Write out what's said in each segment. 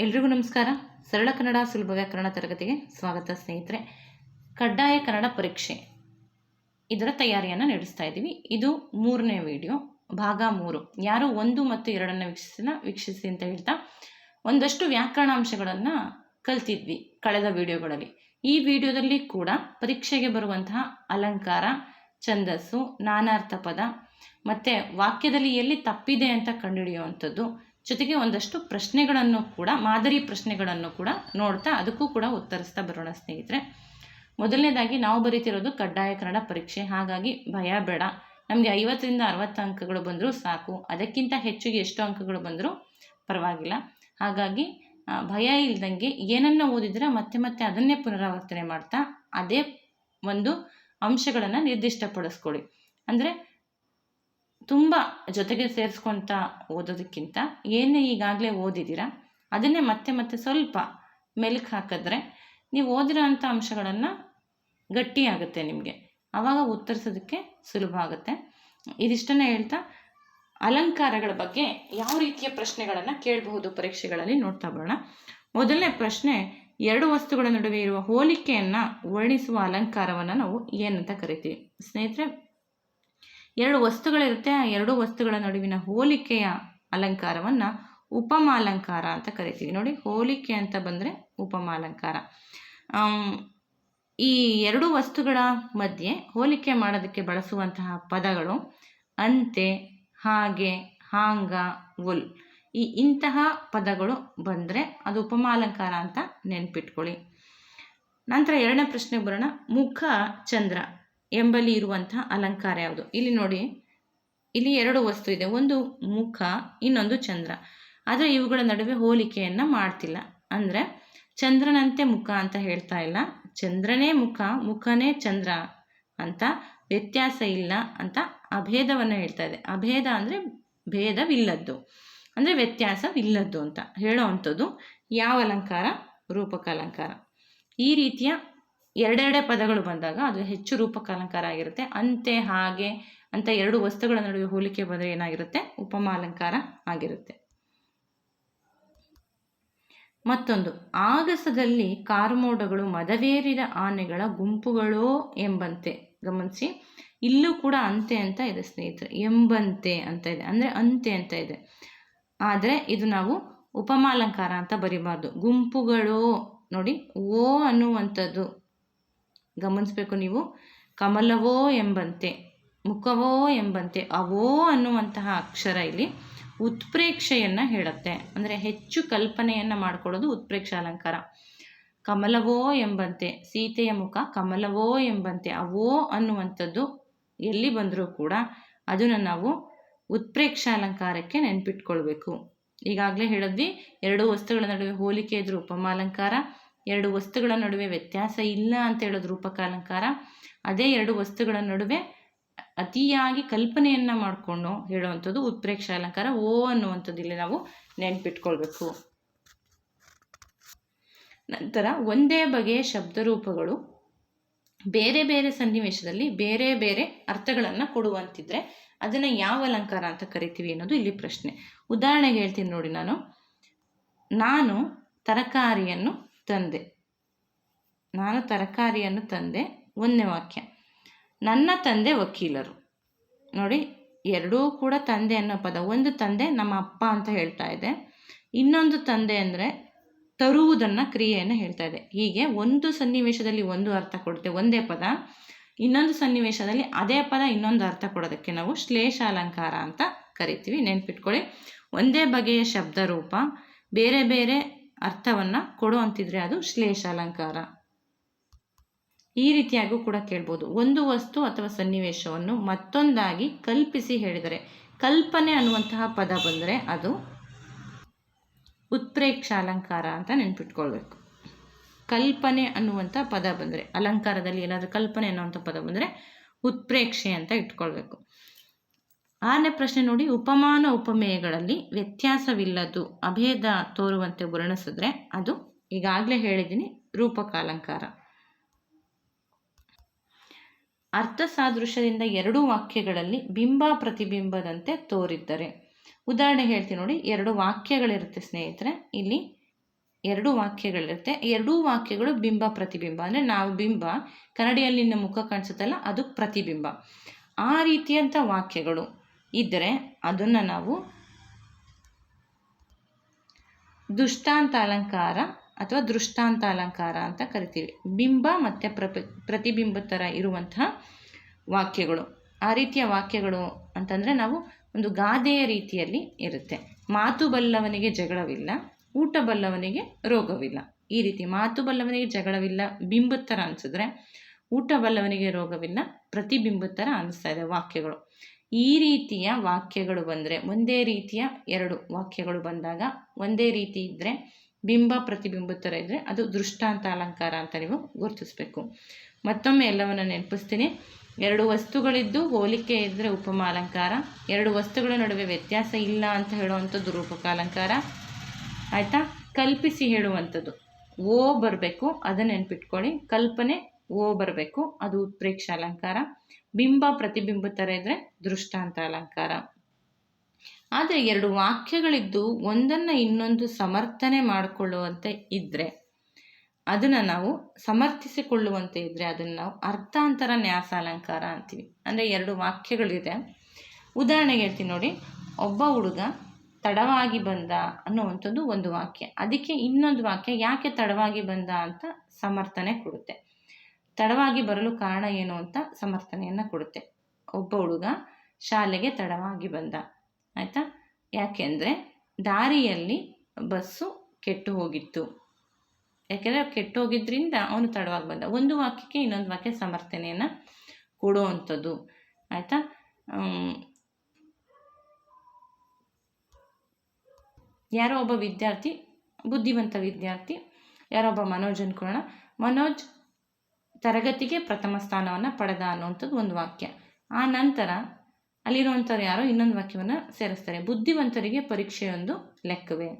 ಎಲ್ರಿಗೂ ನಮಸ್ಕಾರ. ಸರಳ ಕನ್ನಡ ಸುಲಭ ವ್ಯಾಕರಣ ತರಗತಿಗೆ ಸ್ವಾಗತ ಸ್ನೇಹಿತರೆ. ಕಡ್ಡಾಯ ಕನ್ನಡ ಪರೀಕ್ಷೆ. ಇದರ ತಯಾರಿಯನ್ನು ನಡೆಸ್ತಾ ಇದ್ದೀವಿ. ಇದು ಮೂರನೇ ವಿಡಿಯೋ. ಭಾಗ ಮೂರು. ಯಾರು ಒಂದು ಮತ್ತು ಎರಡನ್ನು ವೀಕ್ಷಿಸಿನ ವೀಕ್ಷಿಸಿ ಅಂತ ಹೇಳ್ತಾ ಒಂದಷ್ಟು ವ್ಯಾಕರಣಾಂಶಗಳನ್ನು ಕಲ್ತಿದ್ವಿ ಕಳೆದ ವಿಡಿಯೋಗಳಲ್ಲಿ. ಈ ವಿಡಿಯೋದಲ್ಲಿ ಕೂಡ ಪರೀಕ್ಷೆಗೆ ಬರುವಂತಹ ಅಲಂಕಾರ, ಛಂದಸ್ಸು ನಾನಾರ್ಥ ಪದ ಮತ್ತು ವಾಕ್ಯದಲ್ಲಿ ಎಲ್ಲಿ ತಪ್ಪಿದೆ ಅಂತ ಕಂಡುಹಿಡಿಯುವಂಥದ್ದು ಜೊತೆಗೆ ಒಂದಷ್ಟು ಪ್ರಶ್ನೆಗಳನ್ನು ಕೂಡ, ಮಾದರಿ ಪ್ರಶ್ನೆಗಳನ್ನು ಕೂಡ ನೋಡ್ತಾ ಅದಕ್ಕೂ ಕೂಡ ಉತ್ತರಿಸ್ತಾ ಬರೋಣ ಸ್ನೇಹಿತರೆ. ಮೊದಲನೇದಾಗಿ ನಾವು ಬರೀತಿರೋದು ಕಡ್ಡಾಯ ಕನ್ನಡ ಪರೀಕ್ಷೆ. ಹಾಗಾಗಿ ಭಯ, ಬೇಡ. ನಮಗೆ ಐವತ್ತರಿಂದ ಅರವತ್ತು ಅಂಕಗಳು ಬಂದರೂ ಸಾಕು. ಅದಕ್ಕಿಂತ ಹೆಚ್ಚಿಗೆ ಎಷ್ಟು ಅಂಕಗಳು ಬಂದರೂ ಪರವಾಗಿಲ್ಲ. ಹಾಗಾಗಿ ಭಯ ಇಲ್ದಂಗೆ ಏನನ್ನು ಓದಿದ್ರೆ ಮತ್ತೆ ಮತ್ತೆ ಅದನ್ನೇ ಪುನರಾವರ್ತನೆ ಮಾಡ್ತಾ, ಅದೇ ಒಂದು ಅಂಶಗಳನ್ನು ನಿರ್ದಿಷ್ಟಪಡಿಸ್ಕೊಳ್ಳಿ. ಅಂದರೆ ತುಂಬ ಜೊತೆಗೆ ಸೇರಿಸ್ಕೊಳ್ತಾ ಓದೋದಕ್ಕಿಂತ ಏನೇ ಈಗಾಗಲೇ ಓದಿದ್ದೀರಾ, ಅದನ್ನೇ ಮತ್ತೆ ಮತ್ತೆ ಸ್ವಲ್ಪ ಮೆಲುಕು ಹಾಕಿದ್ರೆ ನೀವು ಓದಿರೋ ಅಂಥ ಅಂಶಗಳನ್ನು ಗಟ್ಟಿಯಾಗುತ್ತೆ ನಿಮಗೆ. ಆವಾಗ ಉತ್ತರಿಸೋದಕ್ಕೆ ಸುಲಭ ಆಗುತ್ತೆ. ಇದಿಷ್ಟನ್ನು ಹೇಳ್ತಾ, ಅಲಂಕಾರಗಳ ಬಗ್ಗೆ ಯಾವ ರೀತಿಯ ಪ್ರಶ್ನೆಗಳನ್ನು ಕೇಳಬಹುದು ಪರೀಕ್ಷೆಗಳಲ್ಲಿ ನೋಡ್ತಾ ಬರೋಣ. ಮೊದಲನೇ ಪ್ರಶ್ನೆ, ಎರಡು ವಸ್ತುಗಳ ನಡುವೆ ಇರುವ ಹೋಲಿಕೆಯನ್ನು ವರ್ಣಿಸುವ ಅಲಂಕಾರವನ್ನು ನಾವು ಏನಂತ ಕರಿತೀವಿ. ಸ್ನೇಹಿತರೆ ಎರಡು ವಸ್ತುಗಳಿರುತ್ತೆ. ಆ ಎರಡು ವಸ್ತುಗಳ ನಡುವಿನ ಹೋಲಿಕೆಯ ಅಲಂಕಾರವನ್ನು ಉಪಮಾಲಂಕಾರ ಅಂತ ಕರಿತೀವಿ. ನೋಡಿ, ಹೋಲಿಕೆ ಅಂತ ಬಂದರೆ ಉಪಮಾಲಂಕಾರ. ಈ ಎರಡು ವಸ್ತುಗಳ ಮಧ್ಯೆ ಹೋಲಿಕೆ ಮಾಡೋದಕ್ಕೆ ಬಳಸುವಂತಹ ಪದಗಳು ಅಂತೆ, ಹಾಗೆ, ಹಾಂಗ ಉಲ್ ಈ ಇಂತಹ ಪದಗಳು ಬಂದರೆ ಅದು ಉಪಮಾಲಂಕಾರ ಅಂತ ನೆನ್ಪಿಟ್ಕೊಳ್ಳಿ. ನಂತರ ಎರಡನೇ ಪ್ರಶ್ನೆ ಬರೋಣ. ಮುಖ ಚಂದ್ರ. ಎಂಬಲ್ಲಿ ಇರುವಂಥ ಅಲಂಕಾರ ಯಾವುದು? ಇಲ್ಲಿ ನೋಡಿ, ಇಲ್ಲಿ ಎರಡು ವಸ್ತು ಇದೆ. ಒಂದು ಮುಖ, ಇನ್ನೊಂದು ಚಂದ್ರ. ಆದರೆ ಇವುಗಳ ನಡುವೆ ಹೋಲಿಕೆಯನ್ನು ಮಾಡ್ತಿಲ್ಲ. ಅಂದರೆ ಚಂದ್ರನಂತೆ ಮುಖ ಅಂತ ಹೇಳ್ತಾ ಇಲ್ಲ. ಚಂದ್ರನೇ ಮುಖ, ಮುಖನೇ ಚಂದ್ರ ಅಂತ ವ್ಯತ್ಯಾಸ ಇಲ್ಲ ಅಂತ ಅಭೇದವನ್ನು ಹೇಳ್ತಾ ಇದೆ. ಅಭೇದ ಅಂದರೆ ಭೇದವಿಲ್ಲದ್ದು. ಅಂದರೆ ವ್ಯತ್ಯಾಸವಿಲ್ಲದ್ದು ಅಂತ. ಹೇಳೋ ಅಂಥದ್ದು ಯಾವ ಅಲಂಕಾರ? ರೂಪಕ ಅಲಂಕಾರ. ಈ ರೀತಿಯ ಎರಡೆರಡೇ ಪದಗಳು ಬಂದಾಗ ಅದು ಹೆಚ್ಚು ರೂಪಕ ಅಲಂಕಾರ ಆಗಿರುತ್ತೆ. ಅಂತೆ, ಹಾಗೆ ಅಂತ ಎರಡು ವಸ್ತುಗಳ ನಡುವೆ ಹೋಲಿಕೆ ಬಂದರೆ ಏನಾಗಿರುತ್ತೆ? ಉಪಮಾಲಂಕಾರ ಆಗಿರುತ್ತೆ. ಮತ್ತೊಂದು, ಆಗಸದಲ್ಲಿ ಕಾರ್ಮೋಡಗಳು ಮದವೇರಿದ ಆನೆಗಳ ಗುಂಪುಗಳೋ ಎಂಬಂತೆ. ಗಮನಿಸಿ, ಇಲ್ಲೂ ಕೂಡ ಅಂತೆ ಅಂತ ಇದೆ ಸ್ನೇಹಿತರೆ. ಎಂಬಂತೆ ಅಂತ ಇದೆ. ಅಂದರೆ ಅಂತೆ ಅಂತ ಇದೆ. ಆದರೆ ಇದು ನಾವು ಉಪಮಾಲಂಕಾರ ಅಂತ ಬರಿಬಾರ್ದು. ಗುಂಪುಗಳು, ನೋಡಿ, ಓ ಅನ್ನುವಂಥದ್ದು. ಗಮನಿಸಬೇಕು ನೀವು. ಕಮಲವೋ ಎಂಬಂತೆ, ಮುಖವೋ ಎಂಬಂತೆ, ಅವೋ ಅನ್ನುವಂತಹ ಅಕ್ಷರ ಇಲ್ಲಿ ಉತ್ಪ್ರೇಕ್ಷೆಯನ್ನು ಹೇಳುತ್ತೆ. ಅಂದರೆ ಹೆಚ್ಚು ಕಲ್ಪನೆಯನ್ನು ಮಾಡಿಕೊಳ್ಳೋದು ಉತ್ಪ್ರೇಕ್ಷ ಅಲಂಕಾರ. ಕಮಲವೋ ಎಂಬಂತೆ, ಸೀತೆಯ ಮುಖ ಕಮಲವೋ ಎಂಬಂತೆ, ಅವೋ ಅನ್ನುವಂಥದ್ದು ಎಲ್ಲಿ ಬಂದರೂ ಕೂಡ ಅದನ್ನು ನಾವು ಉತ್ಪ್ರೇಕ್ಷ ಅಲಂಕಾರಕ್ಕೆ ನೆನ್ಪಿಟ್ಕೊಳ್ಬೇಕು. ಈಗಾಗಲೇ ಹೇಳಿದ್ವಿ, ಎರಡು ವಸ್ತುಗಳ ನಡುವೆ ಹೋಲಿಕೆ ಇದ್ರೂ ಉಪಮಾಲಂಕಾರ ಎರಡು ವಸ್ತುಗಳ ನಡುವೆ ವ್ಯತ್ಯಾಸ ಇಲ್ಲ ಅಂತ ಹೇಳೋದು ರೂಪಕ ಅಲಂಕಾರ ಅದೇ ಎರಡು ವಸ್ತುಗಳ ನಡುವೆ ಅತಿಯಾಗಿ ಕಲ್ಪನೆಯನ್ನು ಮಾಡಿಕೊಂಡು ಹೇಳುವಂಥದ್ದು ಉತ್ಪ್ರೇಕ್ಷ ಅಲಂಕಾರ ಓ ಅನ್ನುವಂಥದ್ದು ಇಲ್ಲಿ ನಾವು ನೆನ್ಪಿಟ್ಕೊಳ್ಬೇಕು. ನಂತರ ಒಂದೇ ಬಗೆಯ ಶಬ್ದರೂಪಗಳು. ಬೇರೆ ಬೇರೆ ಸನ್ನಿವೇಶದಲ್ಲಿ ಬೇರೆ ಬೇರೆ ಅರ್ಥಗಳನ್ನು ಕೊಡುವಂತಿದ್ರೆ ಅದನ್ನು ಯಾವ ಅಲಂಕಾರ ಅಂತ ಕರಿತೀವಿ ಅನ್ನೋದು ಇಲ್ಲಿ ಪ್ರಶ್ನೆ. ಉದಾಹರಣೆಗೆ ಹೇಳ್ತೀನಿ ನೋಡಿ ನಾನು. ನಾನು ತರಕಾರಿಯನ್ನು ತಂದೆ. ನಾನು ತರಕಾರಿಯನ್ನು ತಂದೆ. ಒಂದನೇ ವಾಕ್ಯ. ನನ್ನ ತಂದೆ ವಕೀಲರು. ನೋಡಿ, ಎರಡೂ ಕೂಡ ತಂದೆ ಅನ್ನೋ ಪದ. ಒಂದು ತಂದೆ ನಮ್ಮ ಅಪ್ಪ ಅಂತ ಹೇಳ್ತಾ ಇದೆ. ಇನ್ನೊಂದು ತಂದೆ ಅಂದರೆ ತರುವುದನ್ನು ಕ್ರಿಯೆಯನ್ನು ಹೇಳ್ತಾ ಇದೆ. ಹೀಗೆ ಒಂದು ಸನ್ನಿವೇಶದಲ್ಲಿ ಒಂದು ಅರ್ಥ ಕೊಡುತ್ತೆ, ಒಂದೇ ಪದ. ಇನ್ನೊಂದು ಸನ್ನಿವೇಶದಲ್ಲಿ ಅದೇ ಪದ, ಇನ್ನೊಂದು ಅರ್ಥ ಕೊಡೋದಕ್ಕೆ ನಾವು ಶ್ಲೇಷ ಅಲಂಕಾರ ಅಂತ ಕರಿತೀವಿ. ನೆನ್ಪಿಟ್ಕೊಳ್ಳಿ. ಒಂದೇ ಬಗೆಯ ಶಬ್ದರೂಪ, ಬೇರೆ ಬೇರೆ ಅರ್ಥವನ್ನು ಕೊಡುವಂತಿದ್ರೆ ಅದು ಶ್ಲೇಷ ಅಲಂಕಾರ ಈ ರೀತಿಯಾಗೂ ಕೂಡ ಕೇಳ್ಬೋದು. ಒಂದು ವಸ್ತು ಅಥವಾ ಸನ್ನಿವೇಶವನ್ನು ಮತ್ತೊಂದಾಗಿ ಕಲ್ಪಿಸಿ ಹೇಳಿದರೆ, ಕಲ್ಪನೆ ಅನ್ನುವಂತಹ ಪದ ಬಂದರೆ ಅದು ಉತ್ಪ್ರೇಕ್ಷ ಅಲಂಕಾರ ಅಂತ ನೆನ್ಪಿಟ್ಕೊಳ್ಬೇಕು. ಕಲ್ಪನೆ ಅನ್ನುವಂಥ ಪದ ಬಂದರೆ, ಅಲಂಕಾರದಲ್ಲಿ ಏನಾದರೂ ಕಲ್ಪನೆ ಅನ್ನುವಂಥ ಪದ ಬಂದರೆ ಉತ್ಪ್ರೇಕ್ಷೆ ಅಂತ ಇಟ್ಕೊಳ್ಬೇಕು. ಆರನೇ ಪ್ರಶ್ನೆ ನೋಡಿ, ಉಪಮಾನ ಉಪಮೇಯಗಳಲ್ಲಿ ವ್ಯತ್ಯಾಸವಿಲ್ಲದ್ದು ಅಭೇದ ತೋರುವಂತೆ ವರ್ಣಿಸಿದ್ರೆ ಅದು ಈಗಾಗಲೇ ಹೇಳಿದ್ದೀನಿ ರೂಪಕಾಲಂಕಾರ. ಅರ್ಥ ಸಾದೃಶ್ಯದಿಂದ ಎರಡೂ ವಾಕ್ಯಗಳಲ್ಲಿ ಬಿಂಬ ಪ್ರತಿಬಿಂಬದಂತೆ ತೋರಿದ್ದರೆ. ಉದಾಹರಣೆ ಹೇಳ್ತೀನಿ ನೋಡಿ, ಎರಡು ವಾಕ್ಯಗಳಿರುತ್ತೆ ಸ್ನೇಹಿತರೆ, ಇಲ್ಲಿ ಎರಡು ವಾಕ್ಯಗಳಿರುತ್ತೆ. ಎರಡೂ ವಾಕ್ಯಗಳು ಬಿಂಬ ಪ್ರತಿಬಿಂಬ, ಅಂದರೆ ನಾವು ಬಿಂಬ, ಕನ್ನಡಿಯಲ್ಲಿ ಮುಖ ಕಾಣಿಸುತ್ತಲ್ಲ, ಅದು ಪ್ರತಿಬಿಂಬ. ಆ ರೀತಿಯಂಥ ವಾಕ್ಯಗಳು. ಇದ್ದರೆ ಅದನ್ನು ನಾವು ದುಷ್ಟಾಂತ ಅಲಂಕಾರ ಅಥವಾ ದೃಷ್ಟಾಂತ ಅಲಂಕಾರ ಅಂತ ಕರಿತೀವಿ. ಬಿಂಬ ಮತ್ತು ಪ್ರಪ ಪ್ರತಿಬಿಂಬ ಥರ ಇರುವಂತಹ ವಾಕ್ಯಗಳು. ಆ ರೀತಿಯ ವಾಕ್ಯಗಳು ಅಂತಂದರೆ ನಾವು ಒಂದು ಗಾದೆಯ ರೀತಿಯಲ್ಲಿ ಇರುತ್ತೆ. ಮಾತು ಬಲ್ಲವನಿಗೆ ಜಗಳವಿಲ್ಲ, ಊಟ ಬಲ್ಲವನಿಗೆ ರೋಗವಿಲ್ಲ. ಈ ರೀತಿ ಮಾತು ಬಲ್ಲವನಿಗೆ ಜಗಳವಿಲ್ಲ ಬಿಂಬದ ಥರ ಅನಿಸಿದ್ರೆ ಊಟ ಬಲ್ಲವನಿಗೆ ರೋಗವಿಲ್ಲ ಪ್ರತಿಬಿಂಬದ ಥರ ಅನಿಸ್ತಾ ಇದೆ ವಾಕ್ಯಗಳು. ಈ ರೀತಿಯ ವಾಕ್ಯಗಳು ಬಂದರೆ ಒಂದೇ ರೀತಿಯ ಎರಡು ವಾಕ್ಯಗಳು ಬಂದಾಗ ಒಂದೇ ರೀತಿ ಇದ್ದರೆ ಬಿಂಬ ಪ್ರತಿಬಿಂಬ ಥರ ಇದ್ದರೆ ಅದು ದೃಷ್ಟಾಂತ ಅಲಂಕಾರ ಅಂತ ನೀವು ಗುರುತಿಸ್ಬೇಕು. ಮತ್ತೊಮ್ಮೆ ಎಲ್ಲವನ್ನು ನೆನಪಿಸ್ತೀನಿ. ಎರಡು ವಸ್ತುಗಳಿದ್ದು ಹೋಲಿಕೆ ಇದ್ದರೆ ಉಪಮ ಅಲಂಕಾರ, ಎರಡು ವಸ್ತುಗಳ ನಡುವೆ ವ್ಯತ್ಯಾಸ ಇಲ್ಲ ಅಂತ ಹೇಳುವಂಥದ್ದು ರೂಪಕ ಅಲಂಕಾರ. ಆಯಿತಾ? ಕಲ್ಪಿಸಿ ಹೇಳುವಂಥದ್ದು. ಓ ಬರಬೇಕು, ಅದನ್ನು ನೆನ್ಪಿಟ್ಕೊಳ್ಳಿ. ಕಲ್ಪನೆ ಓ ಬರಬೇಕು. ಅದು ಉತ್ಪ್ರೇಕ್ಷ ಅಲಂಕಾರ. ಬಿಂಬ ಪ್ರತಿಬಿಂಬ ಥರ ಇದ್ದರೆ ದೃಷ್ಟಾಂತ ಅಲಂಕಾರ. ಆದರೆ ಎರಡು ವಾಕ್ಯಗಳಿದ್ದು ಒಂದನ್ನು ಇನ್ನೊಂದು ಸಮರ್ಥನೆ ಮಾಡಿಕೊಳ್ಳುವಂತೆ ಇದ್ದರೆ ಅದನ್ನು ನಾವು ಸಮರ್ಥಿಸಿಕೊಳ್ಳುವಂತೆ ಇದ್ದರೆ ಅದನ್ನು ನಾವು ಅರ್ಥಾಂತರ ನ್ಯಾಸ ಅಲಂಕಾರ ಅಂತೀವಿ. ಅಂದರೆ ಎರಡು ವಾಕ್ಯಗಳಿದೆ. ಉದಾಹರಣೆಗೆ ಹೇಳ್ತೀನಿ ನೋಡಿ. ಒಬ್ಬ ಹುಡುಗ ತಡವಾಗಿ ಬಂದ ಅನ್ನುವಂಥದ್ದು ಒಂದು ವಾಕ್ಯ. ಅದಕ್ಕೆ ಇನ್ನೊಂದು ವಾಕ್ಯ ಯಾಕೆ ತಡವಾಗಿ ಬಂದ ಅಂತ ಸಮರ್ಥನೆ ಕೊಡುತ್ತೆ. ತಡವಾಗಿ ಬರಲು ಕಾರಣ ಏನು ಅಂತ ಸಮರ್ಥನೆಯನ್ನು ಕೊಡುತ್ತೆ. ಒಬ್ಬ ಹುಡುಗ ಶಾಲೆಗೆ ತಡವಾಗಿ ಬಂದ. ಆಯಿತಾ? ಯಾಕೆಂದರೆ ದಾರಿಯಲ್ಲಿ ಬಸ್ಸು ಕೆಟ್ಟು ಹೋಗಿತ್ತು. ಯಾಕೆಂದರೆ ಕೆಟ್ಟು ಹೋಗಿದ್ರಿಂದ ಅವನು ತಡವಾಗಿ ಬಂದ. ಒಂದು ವಾಕ್ಯಕ್ಕೆ ಇನ್ನೊಂದು ವಾಕ್ಯ ಸಮರ್ಥನೆಯನ್ನು ಕೊಡುವಂಥದ್ದು. ಆಯಿತಾ? ಯಾರೋ ಒಬ್ಬ ವಿದ್ಯಾರ್ಥಿ, ಬುದ್ಧಿವಂತ ವಿದ್ಯಾರ್ಥಿ, ಯಾರೋ ಒಬ್ಬ ಮನೋಜ್ ಅನ್ಕೊಳ್ಳೋಣ. ಮನೋಜ್ ತರಗತಿಗೆ ಪ್ರಥಮ ಸ್ಥಾನವನ್ನು ಪಡೆದ ಅನ್ನುವಂಥದ್ದು ಒಂದು ವಾಕ್ಯ. ಆ ನಂತರ ಅಲ್ಲಿರುವಂಥವ್ರು ಯಾರೋ ಇನ್ನೊಂದು ವಾಕ್ಯವನ್ನು ಸೇರಿಸ್ತಾರೆ. ಬುದ್ಧಿವಂತರಿಗೆ ಪರೀಕ್ಷೆಯೊಂದು ಲೆಕ್ಕವೇ.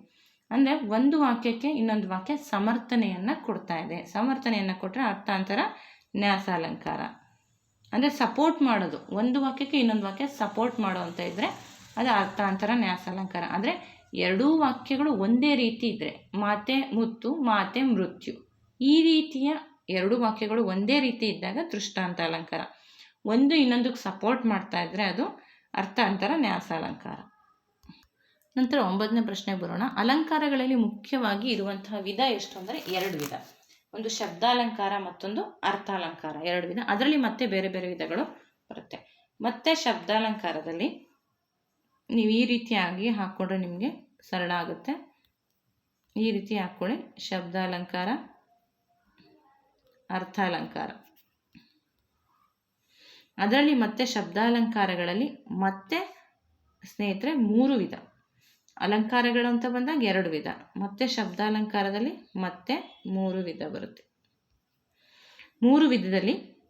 ಅಂದರೆ ಒಂದು ವಾಕ್ಯಕ್ಕೆ ಇನ್ನೊಂದು ವಾಕ್ಯ ಸಮರ್ಥನೆಯನ್ನು ಕೊಡ್ತಾ ಇದೆ. ಸಮರ್ಥನೆಯನ್ನು ಕೊಟ್ಟರೆ ಅರ್ಥಾಂತರ, ನ್ಯಾಸಾಲಂಕಾರ. ಅಂದರೆ ಸಪೋರ್ಟ್ ಮಾಡೋದು. ಒಂದು ವಾಕ್ಯಕ್ಕೆ ಇನ್ನೊಂದು ವಾಕ್ಯ ಸಪೋರ್ಟ್ ಮಾಡೋ ಅಂತ ಇದ್ದರೆ ಅದು ಅರ್ಥಾಂತರ, ನ್ಯಾಸಾಲಂಕಾರ. ಅಂದರೆ ಎರಡೂ ವಾಕ್ಯಗಳು ಒಂದೇ ರೀತಿ ಇದ್ದರೆ ಮಾತೆ ಮುತ್ತು, ಮಾತೆ ಮೃತ್ಯು. ಈ ರೀತಿಯ ಎರಡು ವಾಕ್ಯಗಳು ಒಂದೇ ರೀತಿ ಇದ್ದಾಗ ದೃಷ್ಟಾಂತ ಅಲಂಕಾರ. ಒಂದು ಇನ್ನೊಂದಕ್ಕೆ ಸಪೋರ್ಟ್ ಮಾಡ್ತಾ ಇದ್ದರೆ ಅದು ಅರ್ಥಾಂತರ ನ್ಯಾಸ ಅಲಂಕಾರ ನಂತರ ಒಂಬತ್ತನೇ ಪ್ರಶ್ನೆ ಬರೋಣ. ಅಲಂಕಾರಗಳಲ್ಲಿ ಮುಖ್ಯವಾಗಿ ಇರುವಂತಹ ವಿಧ ಎಷ್ಟು ಅಂದರೆ ಎರಡು ವಿಧ. ಒಂದು ಶಬ್ದಾಲಂಕಾರ, ಮತ್ತೊಂದು ಅರ್ಥಾಲಂಕಾರ. ಎರಡು ವಿಧ. ಅದರಲ್ಲಿ ಮತ್ತೆ ಬೇರೆ ಬೇರೆ ವಿಧಗಳು ಬರುತ್ತೆ. ಮತ್ತೆ ಶಬ್ದಾಲಂಕಾರದಲ್ಲಿ ನೀವು ಈ ರೀತಿಯಾಗಿ ಹಾಕ್ಕೊಂಡ್ರೆ ನಿಮಗೆ ಸರಳ ಆಗುತ್ತೆ. ಈ ರೀತಿ ಹಾಕ್ಕೊಳ್ಳಿ ಶಬ್ದಾಲಂಕಾರ ಅರ್ಥಾಲಂಕಾರ. ಅದರಲ್ಲಿ ಮತ್ತೆ ಶಬ್ದಾಲಂಕಾರಗಳಲ್ಲಿ ಮತ್ತೆ ಸ್ನೇಹಿತರೆ ಮೂರು ವಿಧ. ಅಲಂಕಾರಗಳು ಅಂತ ಬಂದಾಗ ಎರಡು ವಿಧ. ಮತ್ತೆ ಶಬ್ದಾಲಂಕಾರದಲ್ಲಿ ಮತ್ತೆ ಮೂರು ವಿಧ ಬರುತ್ತೆ. ಮೂರು ವಿಧದಲ್ಲಿ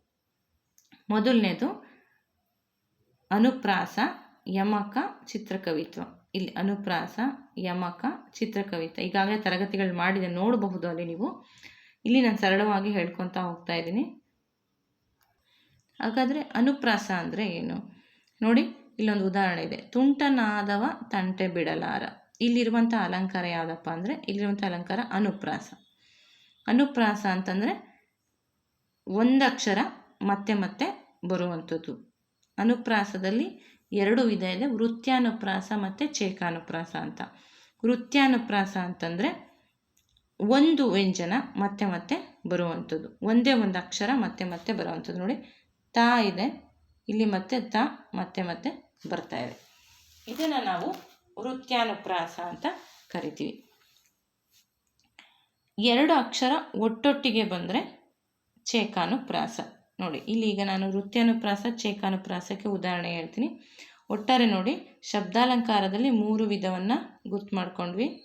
ಮೊದಲನೇದು ಅನುಪ್ರಾಸ, ಯಮಕ, ಚಿತ್ರಕವಿತ್ವ. ಇಲ್ಲಿ ಅನುಪ್ರಾಸ, ಯಮಕ, ಚಿತ್ರಕವಿತ್ವ. ಈಗಾಗಲೇ ತರಗತಿಗಳು ಮಾಡಿದೆ, ನೋಡಬಹುದು ಅಲ್ಲಿ ನೀವು. ಇಲ್ಲಿ ನಾನು ಸರಳವಾಗಿ ಹೇಳ್ಕೊತಾ ಹೋಗ್ತಾ ಇದ್ದೀನಿ. ಹಾಗಾದರೆ ಅನುಪ್ರಾಸ ಅಂದರೆ ಏನು? ನೋಡಿ, ಇಲ್ಲೊಂದು ಉದಾಹರಣೆ ಇದೆ. ತುಂಟನಾದವ ತಂಟೆ ಬಿಡಲಾರ. ಇಲ್ಲಿರುವಂಥ ಅಲಂಕಾರ ಯಾವುದಪ್ಪ ಅಂದರೆ ಇಲ್ಲಿರುವಂಥ ಅಲಂಕಾರ ಅನುಪ್ರಾಸ. ಅನುಪ್ರಾಸ ಅಂತಂದರೆ ಒಂದು ಅಕ್ಷರ ಮತ್ತೆ ಮತ್ತೆ ಬರುವಂಥದ್ದು ಅನುಪ್ರಾಸದಲ್ಲಿ ಎರಡು ವಿಧ ಇದೆ. ವೃತ್ಯಾನುಪ್ರಾಸ ಮತ್ತು ಚೇಕಾನುಪ್ರಾಸ ಅಂತ. ವೃತ್ಯಾನುಪ್ರಾಸ ಅಂತಂದರೆ ಒಂದು ವ್ಯಂಜನ ಮತ್ತೆ ಮತ್ತೆ ಬರುವಂಥದ್ದು. ಒಂದೇ ಒಂದು ಅಕ್ಷರ ಮತ್ತೆ ಮತ್ತೆ ಬರುವಂಥದ್ದು. ನೋಡಿ, ತಾ ಇದೆ, ಇಲ್ಲಿ ಮತ್ತೆ ತ, ಮತ್ತೆ ಮತ್ತೆ ಬರ್ತಾ ಇದೆ. ಇದನ್ನು ನಾವು ವೃತ್ಯಾನುಪ್ರಾಸ ಅಂತ ಕರಿತೀವಿ. ಎರಡು ಅಕ್ಷರ ಒಟ್ಟೊಟ್ಟಿಗೆ ಬಂದರೆ ಚೇಕಾನುಪ್ರಾಸ. ನೋಡಿ, ಇಲ್ಲಿ ಈಗ ನಾನು ವೃತ್ಯಾನುಪ್ರಾಸ, ಚೇಕಾನುಪ್ರಾಸಕ್ಕೆ ಉದಾಹರಣೆ ಹೇಳ್ತೀನಿ. ಒಟ್ಟಾರೆ ನೋಡಿ, ಶಬ್ದಾಲಂಕಾರದಲ್ಲಿ ಮೂರು ವಿಧವನ್ನು ಗುರ್ತು ಮಾಡ್ಕೊಂಡ್ವಿ.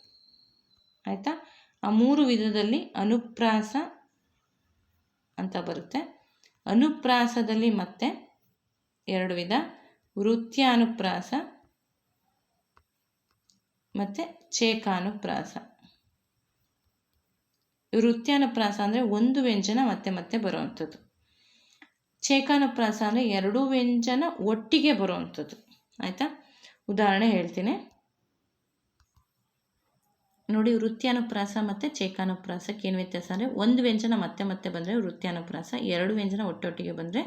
ಆಯಿತಾ? ಆ ಮೂರು ವಿಧದಲ್ಲಿ ಅನುಪ್ರಾಸ ಅಂತ ಬರುತ್ತೆ. ಅನುಪ್ರಾಸದಲ್ಲಿ ಮತ್ತೆ ಎರಡು ವಿಧ. ವೃತ್ಯಾನುಪ್ರಾಸ ಮತ್ತು ಚೇಕಾನುಪ್ರಾಸ ವೃತ್ಯಾನುಪ್ರಾಸ ಅಂದರೆ ಒಂದು ವ್ಯಂಜನ ಮತ್ತೆ ಮತ್ತೆ ಬರುವಂಥದ್ದು. ಚೇಕಾನುಪ್ರಾಸ ಅಂದರೆ ಎರಡೂ ವ್ಯಂಜನ ಒಟ್ಟಿಗೆ ಬರುವಂಥದ್ದು. ಆಯಿತಾ? ಉದಾಹರಣೆ ಹೇಳ್ತೀನಿ. ನೋಡಿ ವೃತ್ಯಾನುಪ್ರಾಸ ಮತ್ತು ಚೇಕಾನುಪ್ರಾಸಕ್ಕೆ ಏನು ವ್ಯತ್ಯಾಸ ಅಂದರೆ ಒಂದು ವ್ಯಂಜನ ಮತ್ತೆ ಮತ್ತೆ ಬಂದರೆ ವೃತ್ಯಾನುಪ್ರಾಸ ಎರಡು ವ್ಯಂಜನ ಒಟ್ಟೊಟ್ಟಿಗೆ ಬಂದರೆ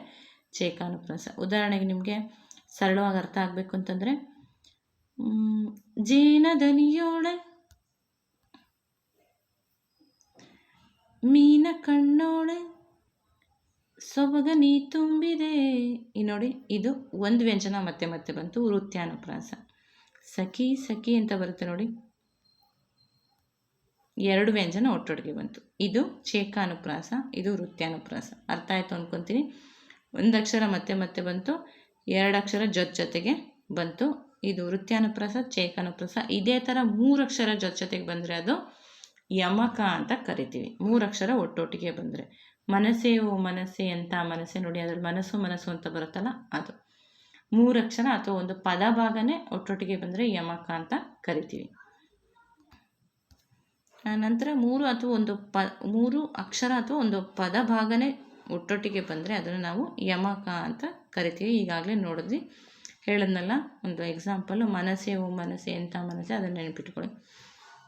ಚೇಕಾನುಪ್ರಾಸ. ಉದಾಹರಣೆಗೆ ನಿಮಗೆ ಸರಳವಾಗಿ ಅರ್ಥ ಆಗಬೇಕು ಅಂತಂದರೆ ಜೇನ ದನಿಯೋಳೆ, ಮೀನ ಕಣ್ಣೋಳೆ, ಸೊಬಗ ನೀ ತುಂಬಿದೆ. ಈ ನೋಡಿ, ಇದು ಒಂದು ವ್ಯಂಜನ ಮತ್ತೆ ಮತ್ತೆ ಬಂತು ವೃತ್ಯಾನುಪ್ರಾಸ ಸಖಿ ಸಖಿ ಅಂತ ಬರುತ್ತೆ ನೋಡಿ. ಎರಡು ವ್ಯಂಜನ ಒಟ್ಟೊಟ್ಟಿಗೆ ಬಂತು. ಇದು ಚೇಕಾನುಪ್ರಾಸ ಇದು ವೃತ್ಯಾನುಪ್ರಾಸ. ಅರ್ಥ ಆಯಿತು ಅಂದ್ಕೊತೀನಿ ಒಂದು ಅಕ್ಷರ ಮತ್ತೆ ಮತ್ತೆ ಬಂತು, ಎರಡು ಅಕ್ಷರ ಜೊತೆ ಜೊತೆಗೆ ಬಂತು. ಇದು ವೃತ್ಯಾನುಪ್ರಾಸ ಚೇಕಾನುಪ್ರಾಸ ಇದೇ ಥರ ಮೂರು ಅಕ್ಷರ ಜೊತೆ ಜೊತೆಗೆ ಬಂದರೆ ಅದು ಯಮಕ ಅಂತ ಕರಿತೀವಿ. ಮೂರು ಅಕ್ಷರ ಒಟ್ಟೊಟ್ಟಿಗೆ ಬಂದರೆ. ಮನಸ್ಸೇ ಓ ಮನಸ್ಸೆ ಅಂತ ಮನಸ್ಸೆ ನೋಡಿ, ಅದ್ರಲ್ಲಿ ಮನಸ್ಸು ಮನಸ್ಸು ಅಂತ ಬರುತ್ತಲ್ಲ ಅದು. ಮೂರು ಅಕ್ಷರ ಅಥವಾ ಒಂದು ಪದ ಭಾಗನೇ ಒಟ್ಟೊಟ್ಟಿಗೆ ಬಂದರೆ ಯಮಕ ಅಂತ ಕರಿತೀವಿ. ನಂತರ ಮೂರು ಅಥವಾ ಒಂದು ಪ, ಮೂರು ಅಕ್ಷರ ಅಥವಾ ಒಂದು ಪದ ಭಾಗನೇ ಒಟ್ಟೊಟ್ಟಿಗೆ ಬಂದರೆ ಅದನ್ನು ನಾವು ಯಮಕ ಅಂತ ಕರಿತೀವಿ. ಈಗಾಗಲೇ ನೋಡಿದ್ವಿ. ಹೇಳಿದ್ನಲ್ಲ, ಒಂದು ಎಕ್ಸಾಂಪಲ್ಲು ಮನಸ್ಸೆ ಓ ಮನಸ್ಸೆ ಎಂಥ ಮನಸ್ಸೆ ಅದನ್ನು ನೆನಪಿಟ್ಕೊಳ್ಳಿ.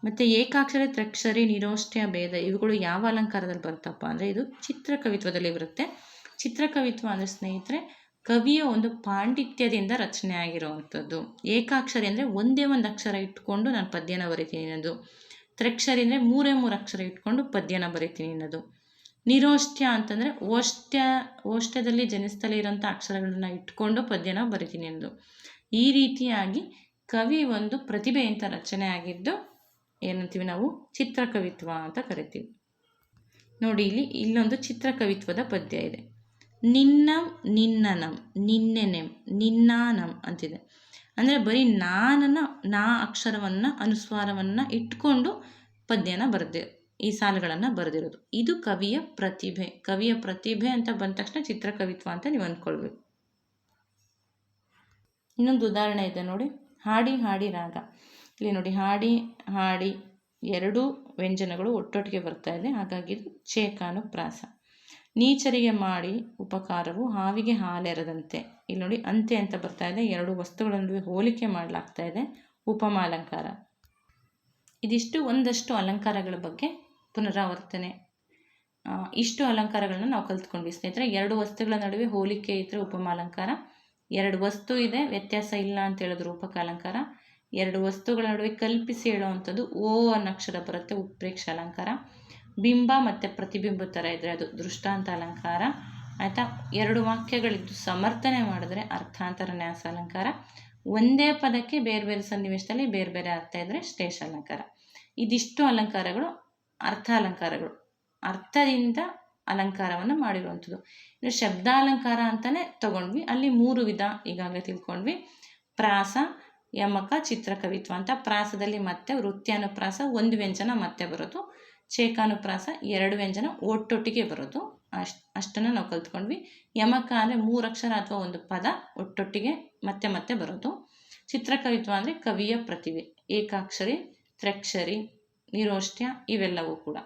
ಮತ್ತು ಏಕಾಕ್ಷರಿ ತ್ರಕ್ಷರಿ ನಿರೋಷ್ಟ್ಯ, ಭೇದ ಇವುಗಳು ಯಾವ ಅಲಂಕಾರದಲ್ಲಿ ಬರುತ್ತಪ್ಪ ಅಂದರೆ ಇದು ಚಿತ್ರಕವಿತ್ವದಲ್ಲಿ ಬರುತ್ತೆ ಚಿತ್ರಕವಿತ್ವ ಅಂದರೆ ಸ್ನೇಹಿತರೆ, ಕವಿಯ ಒಂದು ಪಾಂಡಿತ್ಯದಿಂದ ರಚನೆ ಆಗಿರುವಂಥದ್ದು. ಏಕಾಕ್ಷರಿ ಅಂದರೆ ಒಂದೇ ಒಂದು ಅಕ್ಷರ ಇಟ್ಕೊಂಡು ನಾನು ಪದ್ಯನ ಬರಿತೀನಿ ಅನ್ನೋದು. ತ್ರಕ್ಷರಿ ಅಂದರೆ ಮೂರೇ ಮೂರು ಅಕ್ಷರ ಇಟ್ಕೊಂಡು ಪದ್ಯನ ಬರಿತೀನಿ ಅನ್ನೋದು. ನಿರೋಷ್ಟ್ಯ ಅಂತಂದರೆ ಓಷ್ಟ್ಯ, ಓಷ್ಟ್ಯದಲ್ಲಿ ಜನಿಸ್ತಲೇ ಇರೋಂಥ ಅಕ್ಷರಗಳನ್ನ ಇಟ್ಕೊಂಡು ಪದ್ಯನ ಬರಿತೀನಿ ಅನ್ನೋದು. ಈ ರೀತಿಯಾಗಿ ಕವಿ ಒಂದು ಪ್ರತಿಭೆಯಂತ ರಚನೆ ಆಗಿದ್ದು ಏನಂತೀವಿ ನಾವು? ಚಿತ್ರಕವಿತ್ವ ಅಂತ ಕರಿತೀವಿ. ನೋಡಿ, ಇಲ್ಲಿ ಇಲ್ಲೊಂದು ಚಿತ್ರಕವಿತ್ವದ ಪದ್ಯ ಇದೆ. ನಿನ್ನಂ ನಿನ್ನನಂ, ನಿನ್ನೆನೆಂ, ನಿನ್ನಾನಂ ಅಂತಿದೆ. ಅಂದರೆ ಬರೀ ನಾನನ್ನು, ನಾ ಅಕ್ಷರವನ್ನು, ಅನುಸ್ವಾರವನ್ನು ಇಟ್ಕೊಂಡು ಪದ್ಯನ ಬರೆದಿ, ಈ ಸಾಲುಗಳನ್ನು ಬರೆದಿರೋದು. ಇದು ಕವಿಯ ಪ್ರತಿಭೆ. ಕವಿಯ ಪ್ರತಿಭೆ ಅಂತ ಬಂದ ತಕ್ಷಣ ಚಿತ್ರಕವಿತ್ವ ಅಂತ ನೀವು ಅಂದ್ಕೊಳ್ಬೇಕು. ಇನ್ನೊಂದು ಉದಾಹರಣೆ ಇದೆ ನೋಡಿ. ಹಾಡಿ ಹಾಡಿ ರಾಗ. ಇಲ್ಲಿ ನೋಡಿ, ಹಾಡಿ ಹಾಡಿ ಎರಡೂ ವ್ಯಂಜನಗಳು ಒಟ್ಟೊಟ್ಟಿಗೆ ಬರ್ತಾ ಇದೆ. ಹಾಗಾಗಿ ಇದು ಚೇಕಾನು ಪ್ರಾಸ. ನೀಚರಿಗೆ ಮಾಡಿ ಉಪಕಾರವು ಹಾವಿಗೆ ಹಾಲೆರದಂತೆ. ಇಲ್ಲಿ ನೋಡಿ ಅಂತೆ ಅಂತ ಬರ್ತಾ ಇದೆ. ಎರಡು ವಸ್ತುಗಳ ನಡುವೆ ಹೋಲಿಕೆ ಮಾಡಲಾಗ್ತಾ ಇದೆ. ಉಪಮಾಲಂಕಾರ ಇದಿಷ್ಟು ಒಂದಷ್ಟು ಅಲಂಕಾರಗಳ ಬಗ್ಗೆ ಪುನರಾವರ್ತನೆ. ಇಷ್ಟು ಅಲಂಕಾರಗಳನ್ನ ನಾವು ಕಲ್ತ್ಕೊಂಡ್ವಿ. ಸ್ನೇಹಿತರೆ, ಎರಡು ವಸ್ತುಗಳ ನಡುವೆ ಹೋಲಿಕೆ ಇದ್ದರೆ ಉಪಮಾಲಂಕಾರ ಎರಡು ವಸ್ತು ಇದೆ, ವ್ಯತ್ಯಾಸ ಇಲ್ಲ ಅಂತ ಹೇಳಿದ್ರು ಅಲಂಕಾರ. ಎರಡು ವಸ್ತುಗಳ ನಡುವೆ ಕಲ್ಪಿಸಿ ಹೇಳುವಂಥದ್ದು ಓ ಅನ್ನಕ್ಷರ ಬರುತ್ತೆ ಉತ್ಪ್ರೇಕ್ಷ ಅಲಂಕಾರ. ಬಿಂಬ ಮತ್ತು ಪ್ರತಿಬಿಂಬ ಥರ ಇದ್ದರೆ ಅದು ದೃಷ್ಟಾಂತ ಅಲಂಕಾರ. ಆಯಿತಾ? ಎರಡು ವಾಕ್ಯಗಳಿದ್ದು ಸಮರ್ಥನೆ ಮಾಡಿದ್ರೆ ಅರ್ಥಾಂತರ ನ್ಯಾಸ ಅಲಂಕಾರ. ಒಂದೇ ಪದಕ್ಕೆ ಬೇರೆ ಬೇರೆ ಸನ್ನಿವೇಶದಲ್ಲಿ ಬೇರೆ ಬೇರೆ ಅರ್ಥ ಇದ್ದರೆ ಶ್ಲೇಷ ಅಲಂಕಾರ. ಇದಿಷ್ಟು ಅಲಂಕಾರಗಳು ಅರ್ಥ ಅಲಂಕಾರಗಳು. ಅರ್ಥದಿಂದ ಅಲಂಕಾರವನ್ನು ಮಾಡಿರುವಂಥದ್ದು. ಇನ್ನು ಶಬ್ದಾಲಂಕಾರ ಅಂತಲೇ ತಗೊಂಡ್ವಿ. ಅಲ್ಲಿ ಮೂರು ವಿಧ ಈಗಾಗಲೇ ತಿಳ್ಕೊಂಡ್ವಿ. ಪ್ರಾಸ, ಯಮಕ, ಚಿತ್ರಕವಿತ್ವ ಅಂತ. ಪ್ರಾಸದಲ್ಲಿ ಮತ್ತೆ ವೃತ್ಯಾನುಪ್ರಾಸ, ಒಂದು ವ್ಯಂಜನ ಮತ್ತೆ ಬರೋದು. ಚೇಕಾನುಪ್ರಾಸ ಎರಡು ವ್ಯಂಜನ ಒಟ್ಟೊಟ್ಟಿಗೆ ಬರೋದು. ಅಷ್ಟು ಅಷ್ಟನ್ನು ನಾವು ಕಲ್ತ್ಕೊಂಡ್ವಿ. ಯಮಕ ಅಂದರೆ ಮೂರು ಅಕ್ಷರ ಅಥವಾ ಒಂದು ಪದ ಒಟ್ಟೊಟ್ಟಿಗೆ ಮತ್ತೆ ಮತ್ತೆ ಬರೋದು. ಚಿತ್ರಕವಿತ್ವ ಅಂದರೆ ಕವಿಯ ಪ್ರತಿಭೆ, ಏಕಾಕ್ಷರಿ ತ್ರಕ್ಷರಿ ನಿರೋಷ್ಟ್ಯ ಇವೆಲ್ಲವೂ ಕೂಡ.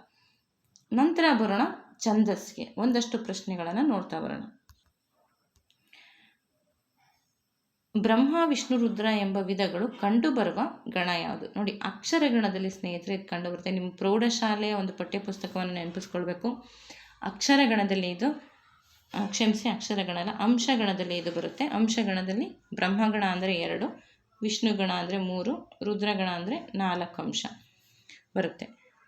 ನಂತರ ಬರೋಣ ಛಂದಸ್ಗೆ ಒಂದಷ್ಟು ಪ್ರಶ್ನೆಗಳನ್ನು ನೋಡ್ತಾ ಬರೋಣ. ಬ್ರಹ್ಮ, ವಿಷ್ಣು, ರುದ್ರ ಎಂಬ ವಿಧಗಳು ಕಂಡುಬರುವ ಗಣ ಯಾವುದು? ನೋಡಿ, ಅಕ್ಷರ ಗಣದಲ್ಲಿ ಸ್ನೇಹಿತರೆ ಇದು ಕಂಡು ಬರುತ್ತೆ ನಿಮ್ಮ ಪ್ರೌಢಶಾಲೆಯ ಒಂದು ಪಠ್ಯಪುಸ್ತಕವನ್ನು ನೆನಪಿಸ್ಕೊಳ್ಬೇಕು. ಅಕ್ಷರ ಗಣದಲ್ಲಿ ಇದು ಕ್ಷಮಿಸಿ ಅಕ್ಷರಗಣ ಅಲ್ಲ ಅಂಶಗಣದಲ್ಲಿ ಇದು ಬರುತ್ತೆ. ಅಂಶಗಣದಲ್ಲಿ ಬ್ರಹ್ಮಗಣ ಅಂದರೆ ಎರಡು ವಿಷ್ಣುಗಣ ಅಂದರೆ ಮೂರು ರುದ್ರಗಣ ಅಂದರೆ ನಾಲ್ಕು ಅಂಶ ಬರುತ್ತೆ.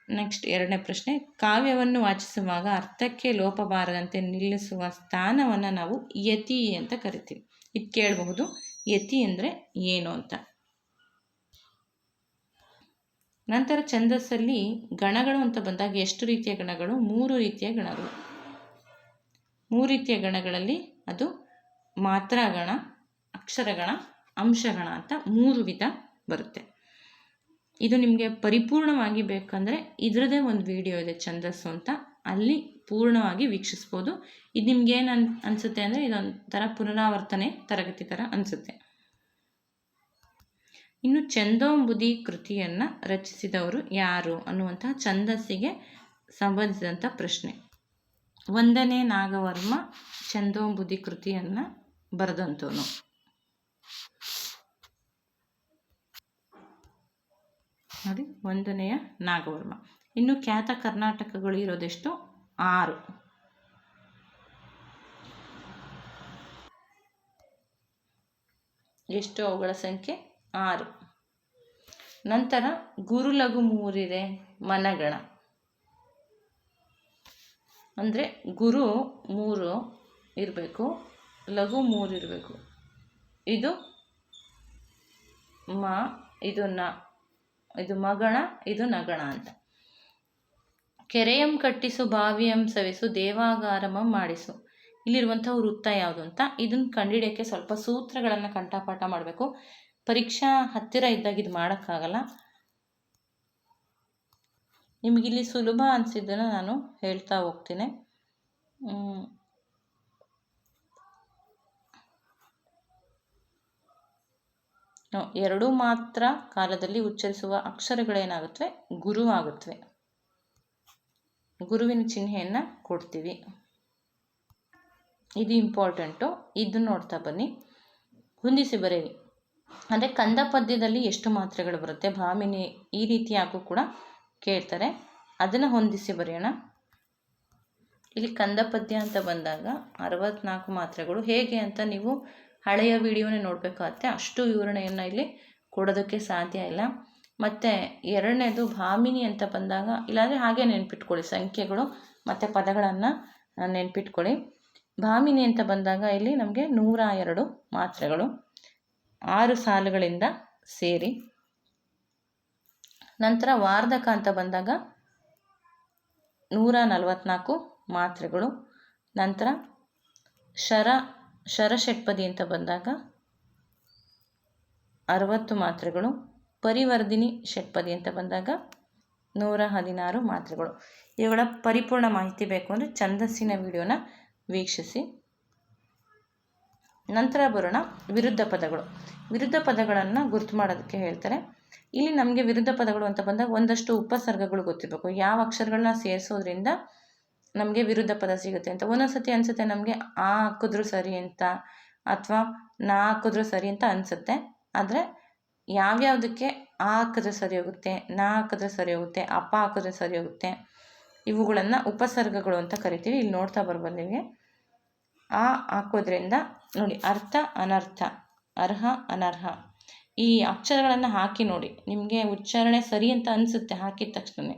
ನೆಕ್ಸ್ಟ್ ಎರಡನೇ ಪ್ರಶ್ನೆ, ಕಾವ್ಯವನ್ನು ವಾಚಿಸುವಾಗ ಅರ್ಥಕ್ಕೆ ಲೋಪ ಬಾರದಂತೆ ನಿಲ್ಲಿಸುವ ಸ್ಥಾನವನ್ನು ನಾವು ಯತಿ ಅಂತ ಕರಿತೀವಿ. ಇದು ಕೇಳಬಹುದು. ಯತಿ ಅಂದರೆ ಏನು ಅಂತ. ನಂತರ ಛಂದಸ್ಸಲ್ಲಿ ಗಣಗಳು ಅಂತ ಬಂದಾಗ ಎಷ್ಟು ರೀತಿಯ ಗಣಗಳು? ಮೂರು ರೀತಿಯ ಗಣಗಳು. ಮೂರು ರೀತಿಯ ಗಣಗಳಲ್ಲಿ ಅದು ಮಾತ್ರಗಣ, ಅಕ್ಷರಗಣ, ಅಂಶಗಣ ಅಂತ ಮೂರು ವಿಧ ಬರುತ್ತೆ. ಇದು ನಿಮಗೆ ಪರಿಪೂರ್ಣವಾಗಿ ಬೇಕಂದರೆ ಇದರದೇ ಒಂದು ವಿಡಿಯೋ ಇದೆ ಛಂದಸ್ಸು ಅಂತ. ಅಲ್ಲಿ ಪೂರ್ಣವಾಗಿ ವೀಕ್ಷಿಸ್ಬೋದು. ಇದು ನಿಮ್ಗೆ ಏನು ಅನ್, ಅನಿಸುತ್ತೆ ಅಂದರೆ ಇದೊಂಥರ ಪುನರಾವರ್ತನೆ ತರಗತಿ ಥರ ಅನಿಸುತ್ತೆ. ಇನ್ನು ಚಂದೋಂಬುದಿ ಕೃತಿಯನ್ನು ರಚಿಸಿದವರು ಯಾರು ಅನ್ನುವಂತಹ ಛಂದಸ್ಸಿಗೆ ಸಂಬಂಧಿಸಿದಂಥ ಪ್ರಶ್ನೆ. ಒಂದನೇ ನಾಗವರ್ಮ ಚಂದೋಂಬುದಿ ಕೃತಿಯನ್ನು ಬರೆದಂಥವನು ನೋಡಿ, ಒಂದನೆಯ ನಾಗವರ್ಮ. ಇನ್ನು ಖ್ಯಾತ ಕರ್ನಾಟಕಗಳು ಇರೋದೆಷ್ಟು? ಆರು. ಎಷ್ಟು ಅವುಗಳ ಸಂಖ್ಯೆ? ಆರು. ನಂತರ ಗುರು ಲಘು ಮೂರಿದೆ ಮನಗಣ. ಅಂದರೆ ಗುರು ಮೂರು ಇರಬೇಕು, ಲಘು ಮೂರು ಇರಬೇಕು. ಇದು ಮ, ಇದು ನ, ಇದು ಮಗಣ, ಇದು ನಗಣ ಅಂತ. ಕೆರೆಯಂ ಕಟ್ಟಿಸು, ಬಾವಿಯಂ ಸವಿಸು, ದೇವಾಗಾರಮ ಮಾಡಿಸು. ಇಲ್ಲಿರುವಂಥ ವೃತ್ತ ಯಾವುದು ಅಂತ ಇದನ್ನು ಕಂಡಿಡಿಯೋಕ್ಕೆ ಸ್ವಲ್ಪ ಸೂತ್ರಗಳನ್ನು ಕಂಠಪಾಠ ಮಾಡಬೇಕು. ಪರೀಕ್ಷಾ ಹತ್ತಿರ ಇದ್ದಾಗ ಇದು ಮಾಡೋಕ್ಕಾಗಲ್ಲ. ನಿಮಗಿಲ್ಲಿ ಸುಲಭ ಅನಿಸಿದ್ದನ್ನು ನಾನು ಹೇಳ್ತಾ ಹೋಗ್ತೀನಿ. ಎರಡು ಮಾತ್ರ ಕಾಲದಲ್ಲಿ ಉಚ್ಚರಿಸುವ ಅಕ್ಷರಗಳೇನಾಗುತ್ತವೆ? ಗುರು ಆಗುತ್ತವೆ. ಗುರುವಿನ ಚಿಹ್ನೆಯನ್ನು ಕೊಡ್ತೀವಿ. ಇದು ಇಂಪಾರ್ಟೆಂಟು ಇದನ್ನು ನೋಡ್ತಾ ಬನ್ನಿ. ಹೊಂದಿಸಿ ಬರೀರಿ ಅಂದರೆ ಕಂದ ಪದ್ಯದಲ್ಲಿ ಎಷ್ಟು ಮಾತ್ರೆಗಳು ಬರುತ್ತೆ? ಭಾಮಿನಿ ಈ ರೀತಿಯಾಗೂ ಕೂಡ ಕೇಳ್ತಾರೆ. ಅದನ್ನು ಹೊಂದಿಸಿ ಬರೆಯೋಣ. ಇಲ್ಲಿ ಕಂದ ಪದ್ಯ ಅಂತ ಬಂದಾಗ ಅರವತ್ನಾಲ್ಕು ಮಾತ್ರೆಗಳು. ಹೇಗೆ ಅಂತ ನೀವು ಹಳೆಯ ವಿಡಿಯೋನೇ ನೋಡಬೇಕಾಗತ್ತೆ. ಅಷ್ಟು ವಿವರಣೆಯನ್ನು ಇಲ್ಲಿ ಕೊಡೋದಕ್ಕೆ ಸಾಧ್ಯ ಇಲ್ಲ. ಮತ್ತು ಎರಡನೇದು ಭಾಮಿನಿ ಅಂತ ಬಂದಾಗ, ಇಲ್ಲಾಂದರೆ ಹಾಗೆ ನೆನ್ಪಿಟ್ಕೊಳ್ಳಿ ಸಂಖ್ಯೆಗಳು, ಮತ್ತು ಪದಗಳನ್ನು ನೆನ್ಪಿಟ್ಕೊಳ್ಳಿ. ಭಾಮಿನಿ ಅಂತ ಬಂದಾಗ ಇಲ್ಲಿ ನಮಗೆ ನೂರ ಎರಡು ಮಾತ್ರೆಗಳು, ಆರು ಸಾಲುಗಳಿಂದ ಸೇರಿ. ನಂತರ ವಾರ್ಧಕ ಅಂತ ಬಂದಾಗ ನೂರ ನಲವತ್ನಾಲ್ಕು ಮಾತ್ರೆಗಳು, ನಂತರ ಶರ ಶರಷಟ್ಪದಿ ಅಂತ ಬಂದಾಗ ಅರವತ್ತು ಮಾತ್ರೆಗಳು ಪರಿವರ್ಧಿನಿ ಷಟ್ಪದಿ ಅಂತ ಬಂದಾಗ ನೂರ ಹದಿನಾರು ಮಾತ್ರೆಗಳು. ಇವುಗಳ ಪರಿಪೂರ್ಣ ಮಾಹಿತಿ ಬೇಕು ಅಂದರೆ ಛಂದಸ್ಸಿನ ವಿಡಿಯೋನ ವೀಕ್ಷಿಸಿ. ನಂತರ ಬರೋಣ ವಿರುದ್ಧ ಪದಗಳು. ವಿರುದ್ಧ ಪದಗಳನ್ನು ಗುರುತು ಮಾಡೋದಕ್ಕೆ ಹೇಳ್ತಾರೆ. ಇಲ್ಲಿ ನಮಗೆ ವಿರುದ್ಧ ಪದಗಳು ಅಂತ ಬಂದಾಗ ಒಂದಷ್ಟು ಉಪಸರ್ಗಗಳು ಗೊತ್ತಿರಬೇಕು. ಯಾವ ಅಕ್ಷರಗಳನ್ನ ಸೇರಿಸೋದ್ರಿಂದ ನಮಗೆ ವಿರುದ್ಧ ಪದ ಸಿಗುತ್ತೆ ಅಂತ. ಒಂದೊಂದು ಸತಿ ಅನಿಸುತ್ತೆ ನಮಗೆ ಆ ಹಾಕಿದ್ರು ಸರಿ ಅಂತ ಅಥವಾ ನಾ ಹಾಕಿದ್ರು ಸರಿ ಅಂತ ಅನಿಸುತ್ತೆ. ಆದರೆ ಯಾವ್ಯಾವುದಕ್ಕೆ ಆ ಹಾಕಿದ್ರೆ ಸರಿ ಹೋಗುತ್ತೆ, ನಾ ಹಾಕಿದ್ರೆ ಸರಿ ಹೋಗುತ್ತೆ, ಅಪ್ಪ ಹಾಕಿದ್ರೆ ಸರಿ ಹೋಗುತ್ತೆ, ಇವುಗಳನ್ನು ಉಪಸರ್ಗಗಳು ಅಂತ ಕರಿತೀವಿ. ಇಲ್ಲಿ ನೋಡ್ತಾ ಬರ್ಬೋದು ನಿಮಗೆ ಆ ಹಾಕೋದ್ರಿಂದ ನೋಡಿ, ಅರ್ಥ ಅನರ್ಥ, ಅರ್ಹ ಅನರ್ಹ. ಈ ಅಕ್ಷರಗಳನ್ನು ಹಾಕಿ ನೋಡಿ, ನಿಮಗೆ ಉಚ್ಚಾರಣೆ ಸರಿ ಅಂತ ಅನಿಸುತ್ತೆ ಹಾಕಿದ ತಕ್ಷಣ